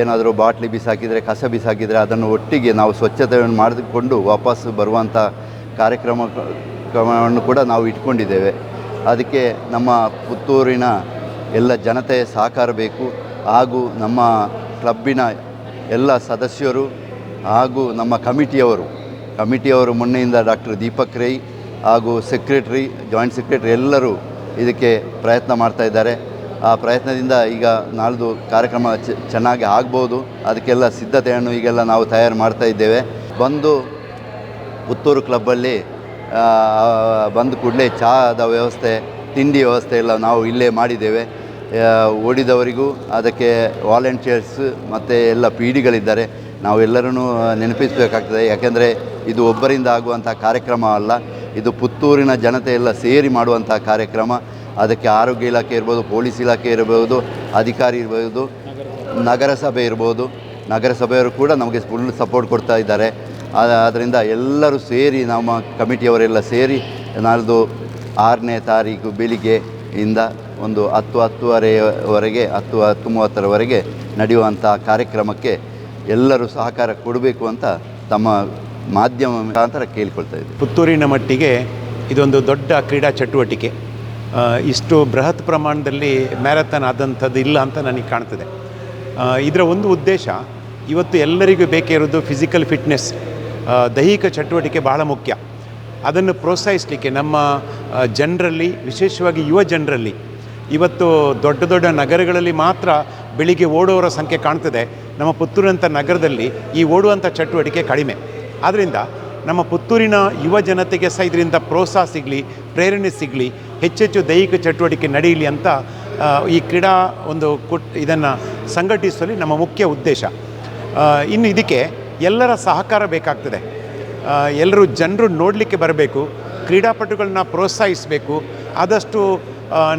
ಏನಾದರೂ ಬಾಟ್ಲಿ ಬಿಸಾಕಿದರೆ, ಕಸ ಬಿಸಾಕಿದರೆ ಅದನ್ನು ಒಟ್ಟಿಗೆ ನಾವು ಸ್ವಚ್ಛತೆಯನ್ನು ಮಾಡಿಕೊಂಡು ವಾಪಸ್ ಬರುವಂಥ ಕಾರ್ಯಕ್ರಮ ಕ್ರಮವನ್ನು ಕೂಡ ನಾವು ಇಟ್ಕೊಂಡಿದ್ದೇವೆ. ಅದಕ್ಕೆ ನಮ್ಮ ಪುತ್ತೂರಿನ ಎಲ್ಲ ಜನತೆಯ ಸಹಕಾರ ಬೇಕು. ಹಾಗೂ ನಮ್ಮ ಕ್ಲಬ್ಬಿನ ಎಲ್ಲ ಸದಸ್ಯರು ಹಾಗೂ ನಮ್ಮ ಕಮಿಟಿಯವರು ಕಮಿಟಿಯವರು ಮೊನ್ನೆಯಿಂದ ಡಾಕ್ಟರ್ ದೀಪಕ್ ರೈ ಹಾಗೂ ಸೆಕ್ರೆಟ್ರಿ, ಜಾಯಿಂಟ್ ಸೆಕ್ರೆಟ್ರಿ ಎಲ್ಲರೂ ಇದಕ್ಕೆ ಪ್ರಯತ್ನ ಮಾಡ್ತಾ ಇದ್ದಾರೆ. ಆ ಪ್ರಯತ್ನದಿಂದ ಈಗ ನಾಳ್ದು ಕಾರ್ಯಕ್ರಮ ಚೆನ್ನಾಗಿ ಆಗ್ಬೋದು. ಅದಕ್ಕೆಲ್ಲ ಸಿದ್ಧತೆಯನ್ನು ಈಗೆಲ್ಲ ನಾವು ತಯಾರು ಮಾಡ್ತಾ ಇದ್ದೇವೆ. ಬಂದು ಪುತ್ತೂರು ಕ್ಲಬ್ಬಲ್ಲಿ ಬಂದ ಕೂಡಲೇ ಚಹಾದ ವ್ಯವಸ್ಥೆ, ತಿಂಡಿ ವ್ಯವಸ್ಥೆ ಎಲ್ಲ ನಾವು ಇಲ್ಲೇ ಮಾಡಿದ್ದೇವೆ. ಓಡಿದವರಿಗೂ ಅದಕ್ಕೆ ವಾಲಂಟಿಯರ್ಸ್ ಮತ್ತು ಎಲ್ಲ ಪಿ ಡಿಗಳಿದ್ದಾರೆ ನಾವು ಎಲ್ಲರನ್ನೂ ನೆನಪಿಸಬೇಕಾಗ್ತದೆ. ಯಾಕೆಂದರೆ ಇದು ಒಬ್ಬರಿಂದ ಆಗುವಂಥ ಕಾರ್ಯಕ್ರಮ ಅಲ್ಲ. ಇದು ಪುತ್ತೂರಿನ ಜನತೆ ಎಲ್ಲ ಸೇರಿ ಮಾಡುವಂಥ ಕಾರ್ಯಕ್ರಮ. ಅದಕ್ಕೆ ಆರೋಗ್ಯ ಇಲಾಖೆ ಇರ್ಬೋದು, ಪೊಲೀಸ್ ಇಲಾಖೆ ಇರ್ಬೋದು, ಅಧಿಕಾರಿ ಇರ್ಬೋದು, ನಗರಸಭೆ ಇರ್ಬೋದು. ನಗರಸಭೆಯವರು ಕೂಡ ನಮಗೆ ಫುಲ್ ಸಪೋರ್ಟ್ ಕೊಡ್ತಾ ಇದ್ದಾರೆ. ಆದ್ದರಿಂದ ಎಲ್ಲರೂ ಸೇರಿ ನಮ್ಮ ಕಮಿಟಿಯವರೆಲ್ಲ ಸೇರಿ ನಾಳ್ದು ಆರನೇ ತಾರೀಕು ಬೆಳಿಗ್ಗೆ ಇಂದ ಒಂದು ಹತ್ತು ಹತ್ತುವರೆಯವರೆಗೆ ಹತ್ತು ಹತ್ತು ಮೂವತ್ತರವರೆಗೆ ನಡೆಯುವಂಥ ಕಾರ್ಯಕ್ರಮಕ್ಕೆ ಎಲ್ಲರೂ ಸಹಕಾರ ಕೊಡಬೇಕು ಅಂತ ತಮ್ಮ ಮಾಧ್ಯಮ ಮುಖಾಂತರ ಕೇಳಿಕೊಳ್ತಾ ಇದ್ದೀವಿ. ಪುತ್ತೂರಿನ ಮಟ್ಟಿಗೆ ಇದೊಂದು ದೊಡ್ಡ ಕ್ರೀಡಾ ಚಟುವಟಿಕೆ. ಇಷ್ಟು ಬೃಹತ್ ಪ್ರಮಾಣದಲ್ಲಿ ಮ್ಯಾರಥಾನ್ ಆದಂಥದ್ದು ಇಲ್ಲ ಅಂತ ನನಗೆ ಕಾಣ್ತದೆ. ಇದರ ಒಂದು ಉದ್ದೇಶ, ಇವತ್ತು ಎಲ್ಲರಿಗೂ ಬೇಕೇ ಫಿಸಿಕಲ್ ಫಿಟ್ನೆಸ್ ದೈಹಿಕ ಚಟುವಟಿಕೆ ಬಹಳ ಮುಖ್ಯ. ಅದನ್ನು ಪ್ರೋತ್ಸಾಹಿಸಲಿಕ್ಕೆ ನಮ್ಮ ಜನರಲ್ಲಿ, ವಿಶೇಷವಾಗಿ ಯುವ ಜನರಲ್ಲಿ, ಇವತ್ತು ದೊಡ್ಡ ದೊಡ್ಡ ನಗರಗಳಲ್ಲಿ ಮಾತ್ರ ಬೆಳಿಗ್ಗೆ ಓಡುವವರ ಸಂಖ್ಯೆ ಕಾಣ್ತದೆ. ನಮ್ಮ ಪುತ್ತೂರಂಥ ನಗರದಲ್ಲಿ ಈ ಓಡುವಂಥ ಚಟುವಟಿಕೆ ಕಡಿಮೆ. ಆದ್ದರಿಂದ ನಮ್ಮ ಪುತ್ತೂರಿನ ಯುವ ಜನತೆಗೆ ಸಹ ಇದರಿಂದ ಪ್ರೋತ್ಸಾಹ ಸಿಗಲಿ, ಪ್ರೇರಣೆ ಸಿಗಲಿ, ಹೆಚ್ಚೆಚ್ಚು ದೈಹಿಕ ಚಟುವಟಿಕೆ ನಡೆಯಲಿ ಅಂತ ಈ ಕ್ರೀಡಾ ಒಂದು ಕೊಟ್ ಇದನ್ನು ಸಂಘಟಿಸುವಲ್ಲಿ ನಮ್ಮ ಮುಖ್ಯ ಉದ್ದೇಶ. ಇನ್ನು ಇದಕ್ಕೆ ಎಲ್ಲರ ಸಹಕಾರ ಬೇಕಾಗ್ತದೆ. ಎಲ್ಲರೂ ಜನರು ನೋಡಲಿಕ್ಕೆ ಬರಬೇಕು, ಕ್ರೀಡಾಪಟುಗಳನ್ನ ಪ್ರೋತ್ಸಾಹಿಸಬೇಕು, ಆದಷ್ಟು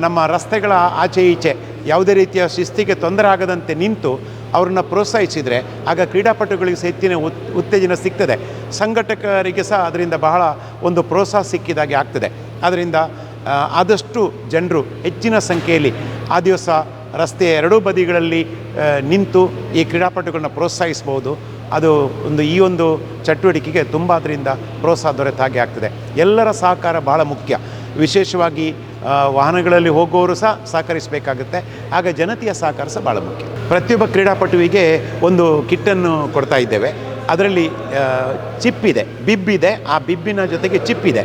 ನಮ್ಮ ರಸ್ತೆಗಳ ಆಚೆ ಈಚೆ ಯಾವುದೇ ರೀತಿಯ ಶಿಸ್ತಿಗೆ ತೊಂದರೆ ಆಗದಂತೆ ನಿಂತು ಅವ್ರನ್ನ ಪ್ರೋತ್ಸಾಹಿಸಿದರೆ ಆಗ ಕ್ರೀಡಾಪಟುಗಳಿಗೆ ಸಹ ಹೆಚ್ಚಿನ ಉತ್, ಉತ್ತೇಜನ ಸಿಗ್ತದೆ. ಸಂಘಟಕರಿಗೆ ಸಹ ಅದರಿಂದ ಬಹಳ ಒಂದು ಪ್ರೋತ್ಸಾಹ ಸಿಕ್ಕಿದಾಗೆ ಆಗ್ತದೆ. ಆದ್ದರಿಂದ ಆದಷ್ಟು ಜನರು ಹೆಚ್ಚಿನ ಸಂಖ್ಯೆಯಲ್ಲಿ ಆ ದಿವಸ ರಸ್ತೆಯ ಎರಡೂ ಬದಿಗಳಲ್ಲಿ ನಿಂತು ಈ ಕ್ರೀಡಾಪಟುಗಳನ್ನ ಪ್ರೋತ್ಸಾಹಿಸ್ಬೋದು. ಅದು ಒಂದು ಈ ಒಂದು ಚಟುವಟಿಕೆಗೆ ತುಂಬ ಅದರಿಂದ ಪ್ರೋತ್ಸಾಹ ದೊರೆತ ಹಾಗೆ ಆಗ್ತದೆ. ಎಲ್ಲರ ಸಹಕಾರ ಬಹಳ ಮುಖ್ಯ. ವಿಶೇಷವಾಗಿ ವಾಹನಗಳಲ್ಲಿ ಹೋಗುವವರು ಸಹ ಸಹಕರಿಸಬೇಕಾಗುತ್ತೆ. ಆಗ ಜನತೆಯ ಸಹಕಾರ ಸಹ ಭಾಳ ಮುಖ್ಯ. ಪ್ರತಿಯೊಬ್ಬ ಕ್ರೀಡಾಪಟುವಿಗೆ ಒಂದು ಕಿಟ್ಟನ್ನು ಕೊಡ್ತಾ ಇದ್ದೇವೆ. ಅದರಲ್ಲಿ ಚಿಪ್ ಇದೆ, ಬಿಬ್ ಇದೆ. ಆ ಬಿಬ್ಬಿನ ಜೊತೆಗೆ ಚಿಪ್ ಇದೆ.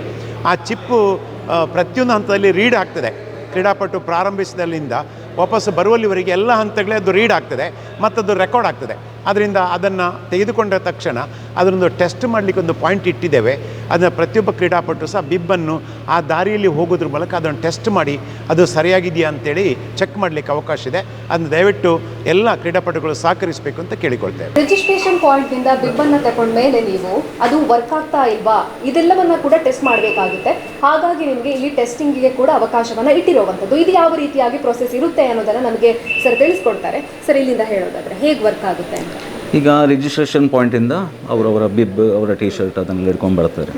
ಆ ಚಿಪ್ಪು ಪ್ರತಿಯೊಂದು ಹಂತದಲ್ಲಿ ರೀಡ್ ಆಗ್ತದೆ. ಕ್ರೀಡಾಪಟು ಪ್ರಾರಂಭಿಸಿದಲ್ಲಿಂದ ವಾಪಸ್ಸು ಬರುವಲ್ಲಿವರೆಗೆ ಎಲ್ಲ ಹಂತಗಳೇ ಅದು ರೀಡ್ ಆಗ್ತದೆ ಮತ್ತು ಅದು ರೆಕಾರ್ಡ್ ಆಗ್ತದೆ. ಅದರಿಂದ ಅದನ್ನು ತೆಗೆದುಕೊಂಡ ತಕ್ಷಣ ಅದನ್ನೊಂದು ಟೆಸ್ಟ್ ಮಾಡಲಿಕ್ಕೆ ಒಂದು ಪಾಯಿಂಟ್ ಇಟ್ಟಿದ್ದೇವೆ. ಅದನ್ನು ಪ್ರತಿಯೊಬ್ಬ ಕ್ರೀಡಾಪಟು ಸಹ ಬಿಬ್ಬನ್ನು ಆ ದಾರಿಯಲ್ಲಿ ಹೋಗೋದ್ರ ಮೂಲಕ ಅದನ್ನು ಟೆಸ್ಟ್ ಮಾಡಿ, ಅದು ಸರಿಯಾಗಿದೆಯಾ ಅಂತೇಳಿ ಚೆಕ್ ಮಾಡಲಿಕ್ಕೆ ಅವಕಾಶ ಇದೆ. ಅದನ್ನು ದಯವಿಟ್ಟು ಎಲ್ಲ ಕ್ರೀಡಾಪಟುಗಳು ಸಹಕರಿಸಬೇಕು ಅಂತ ಕೇಳಿಕೊಳ್ತೇವೆ. ರಿಜಿಸ್ಟ್ರೇಷನ್ ಪಾಯಿಂಟ್ನಿಂದ ಬಿಬ್ಬನ್ನು ಬಿಬ್ಬನ್ನ ತಗೊಂಡ ಮೇಲೆ ನೀವು ಅದು ವರ್ಕ್ ಆಗ್ತಾ ಇಲ್ವಾ? ಇದೆಲ್ಲವನ್ನ ಕೂಡ ಟೆಸ್ಟ್ ಮಾಡಬೇಕಾಗುತ್ತೆ. ಹಾಗಾಗಿ ನಿಮಗೆ ಇಲ್ಲಿ ಟೆಸ್ಟಿಂಗಿಗೆ ಕೂಡ ಅವಕಾಶವನ್ನು ಇಟ್ಟಿರುವಂಥದ್ದು ಇದು ಯಾವ ರೀತಿಯಾಗಿ ಪ್ರೊಸೆಸ್ ಇರುತ್ತೆ ಅನ್ನೋದನ್ನ ನಮಗೆ ಸರ್ ತಿಳಿಸ್ಕೊಡ್ತಾರೆ. ಸರ್, ಇಲ್ಲಿಂದ ಹೇಳೋದಾದ್ರೆ ಹೇಗೆ ವರ್ಕ್ ಆಗುತ್ತೆ ಅಂತ. ಈಗ ರಿಜಿಸ್ಟ್ರೇಷನ್ ಪಾಯಿಂಟಿಂದ ಅವರವರ ಬಿಬ್ ಅವರ ಟಿ ಶರ್ಟ್ ಅದನ್ನೆಲ್ಲ ಹಿಡ್ಕೊಂಡು ಬರ್ತಾರೆ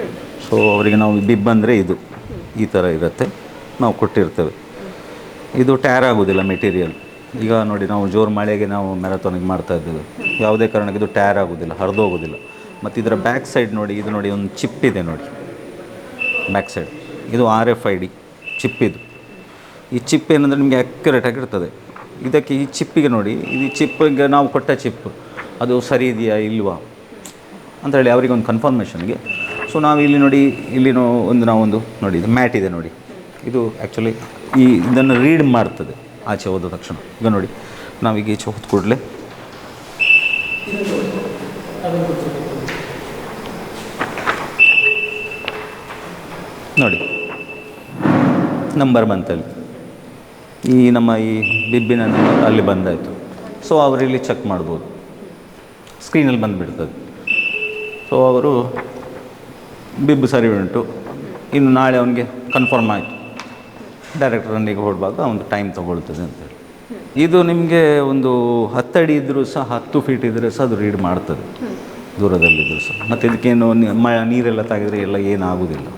ಸೊ ಅವರಿಗೆ ನಾವು ಬಿಬ್ ಅಂದರೆ ಇದು. ಈ ಥರ ಇರುತ್ತೆ. ನಾವು ಕೊಟ್ಟಿರ್ತೇವೆ. ಇದು ಟ್ಯಾರ್ ಆಗೋದಿಲ್ಲ ಮೆಟೀರಿಯಲ್ ಈಗ ನೋಡಿ, ನಾವು ಜೋರು ಮಳೆಗೆ ನಾವು ಮ್ಯಾರಥಾನಿಗೆ ಮಾಡ್ತಾ ಇದ್ದೇವೆ. ಯಾವುದೇ ಕಾರಣಕ್ಕೆ ಇದು ಟ್ಯಾರ್ ಆಗೋದಿಲ್ಲ ಹರಿದೋಗೋದಿಲ್ಲ ಮತ್ತು ಇದರ ಬ್ಯಾಕ್ ಸೈಡ್ ನೋಡಿ, ಇದು ನೋಡಿ ಒಂದು ಚಿಪ್ ಇದೆ ನೋಡಿ. ಬ್ಯಾಕ್ ಸೈಡ್ ಇದು R F I D chip ಇದು. ಈ ಚಿಪ್ ಏನಂದರೆ ನಿಮಗೆ ಆಗಿರ್ತದೆ ಇದಕ್ಕೆ ಈ ಚಿಪ್ಪಿಗೆ ನೋಡಿ, ಈ ಚಿಪ್ಪಿಗೆ ನಾವು ಕೊಟ್ಟ ಚಿಪ್ ಅದು ಸರಿ ಇದೆಯಾ ಇಲ್ವಾ? ಅಂತ ಹೇಳಿ ಅವರಿಗೆ ಒಂದು ಕನ್ಫರ್ಮೇಷನ್ಗೆ ಸೊ ನಾವು ಇಲ್ಲಿ ನೋಡಿ, ಇಲ್ಲಿ ನೋ- ಒಂದು ನಾವೊಂದು ನೋಡಿ, ಇದು ಮ್ಯಾಟ್ ಇದೆ ನೋಡಿ. ಇದು ಆ್ಯಕ್ಚುಲಿ ಈ ಇದನ್ನು ರೀಡ್ ಮಾಡ್ತದೆ, ಆಚೆ ಹೋದ ತಕ್ಷಣ. ಈಗ ನೋಡಿ ನಾವೀಗ ಈಚೆ ಹೊತ್ತು ಕೂಡಲೇ. ನೋಡಿ ನಂಬರ್ ಬಂತಲ್ಲಿ. ಈ ನಮ್ಮ ಈ ಬಿಬ್ಬಿನ ಅಲ್ಲಿ ಬಂದಾಯಿತು. ಸೊ ಇಲ್ಲಿ ಚೆಕ್ ಮಾಡ್ಬೋದು. ಸ್ಕ್ರೀನಲ್ಲಿ ಬಂದುಬಿಡ್ತದೆ. ಸೊ ಅವರು ಬಿಬ್ಬು ಸರಿ ಉಂಟು. ಇನ್ನು ನಾಳೆ ಅವನಿಗೆ ಕನ್ಫರ್ಮ್ ಆಯಿತು. ಡೈರೆಕ್ಟ್ ರನ್ನಿಗೆ ಹೊರಡುವಾಗ ಒಂದು ಟೈಮ್ ತೊಗೊಳ್ತದೆ ಅಂತೇಳಿ ಇದು ನಿಮಗೆ ಒಂದು ಹತ್ತಡಿ ಇದ್ದರೂ ಸಹ, ಹತ್ತು ಫೀಟ್ ಇದ್ದರೆ ಸಹ ಅದು ರೀಡ್ ಮಾಡ್ತದೆ. ದೂರದಲ್ಲಿದ್ದರೂ ಸಹ. ಮತ್ತು ಇದಕ್ಕೇನು ಮ ನೀರೆಲ್ಲ ತಾಗಿದ್ರೆ ಎಲ್ಲ ಏನಾಗೋದಿಲ್ಲ.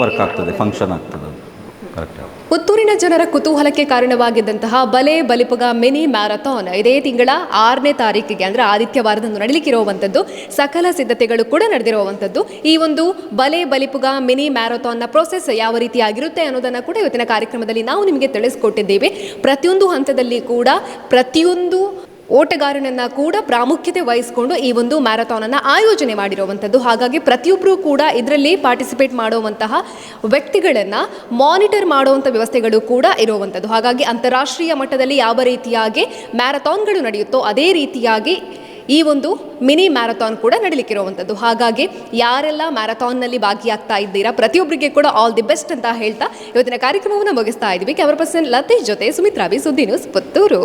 ವರ್ಕ್ ಆಗ್ತದೆ ಫಂಕ್ಷನ್ ಆಗ್ತದೆ ಅದು. ಕರೆಕ್ಟಾಗಿ ಜನರ ಕುತೂಹಲಕ್ಕೆ ಕಾರಣವಾಗಿದ್ದಂತಹ ಬಲೆ ಬಲಿಪುಗ ಮಿನಿ ಮ್ಯಾರಥಾನ್ ಇದೇ ತಿಂಗಳ ಆರನೇ ತಾರೀಕಿಗೆ ಅಂದ್ರೆ ಆದಿತ್ಯವಾರದಂದು ನಡೀಲಿಕ್ಕಿರುವಂಥದ್ದು. ಸಕಲ ಸಿದ್ಧತೆಗಳು ಕೂಡ ನಡೆದಿರುವಂಥದ್ದು. ಈ ಒಂದು ಬಲೆ ಬಲಿಪುಗ ಮಿನಿ ಮ್ಯಾರಥಾನ್ನ ಪ್ರೊಸೆಸ್ ಯಾವ ರೀತಿಯಾಗಿರುತ್ತೆ ಅನ್ನೋದನ್ನು ಕೂಡ ಇವತ್ತಿನ ಕಾರ್ಯಕ್ರಮದಲ್ಲಿ ನಾವು ನಿಮಗೆ ತಿಳಿಸ್ಕೊಟ್ಟಿದ್ದೇವೆ. ಪ್ರತಿಯೊಂದು ಹಂತದಲ್ಲಿ ಕೂಡ ಪ್ರತಿಯೊಂದು ಓಟಗಾರನನ್ನ ಕೂಡ ಪ್ರಾಮುಖ್ಯತೆ ವಹಿಸಿಕೊಂಡು ಈ ಒಂದು ಮ್ಯಾರಥಾನ್ ಅನ್ನ ಆಯೋಜನೆ ಮಾಡಿರುವಂಥದ್ದು. ಹಾಗಾಗಿ ಪ್ರತಿಯೊಬ್ಬರೂ ಕೂಡ ಇದರಲ್ಲಿ ಪಾರ್ಟಿಸಿಪೇಟ್ ಮಾಡುವಂತಹ ವ್ಯಕ್ತಿಗಳನ್ನ ಮಾನಿಟರ್ ಮಾಡುವಂಥ ವ್ಯವಸ್ಥೆಗಳು ಕೂಡ ಇರುವಂಥದ್ದು. ಹಾಗಾಗಿ ಅಂತಾರಾಷ್ಟ್ರೀಯ ಮಟ್ಟದಲ್ಲಿ ಯಾವ ರೀತಿಯಾಗಿ ಮ್ಯಾರಥಾನ್ಗಳು ನಡೆಯುತ್ತೋ ಅದೇ ರೀತಿಯಾಗಿ ಈ ಒಂದು ಮಿನಿ ಮ್ಯಾರಥಾನ್ ಕೂಡ ನಡೀಲಿಕ್ಕಿರುವಂಥದ್ದು ಹಾಗಾಗಿ ಯಾರೆಲ್ಲ ಮ್ಯಾರಥಾನ್ನಲ್ಲಿ ಭಾಗಿಯಾಗ್ತಾ ಇದ್ದೀರಾ ಪ್ರತಿಯೊಬ್ಬರಿಗೆ ಕೂಡ ಆಲ್ ದಿ ಬೆಸ್ಟ್ ಅಂತ ಹೇಳ್ತಾ ಇವತ್ತಿನ ಕಾರ್ಯಕ್ರಮವನ್ನು ಮುಗಿಸ್ತಾ ಇದ್ದೀವಿ. ಕ್ಯಾಮರಾ ಪರ್ಸನ್ ಲತೇಶ್ ಜೊತೆ Sumithra V Suddi news Puttur.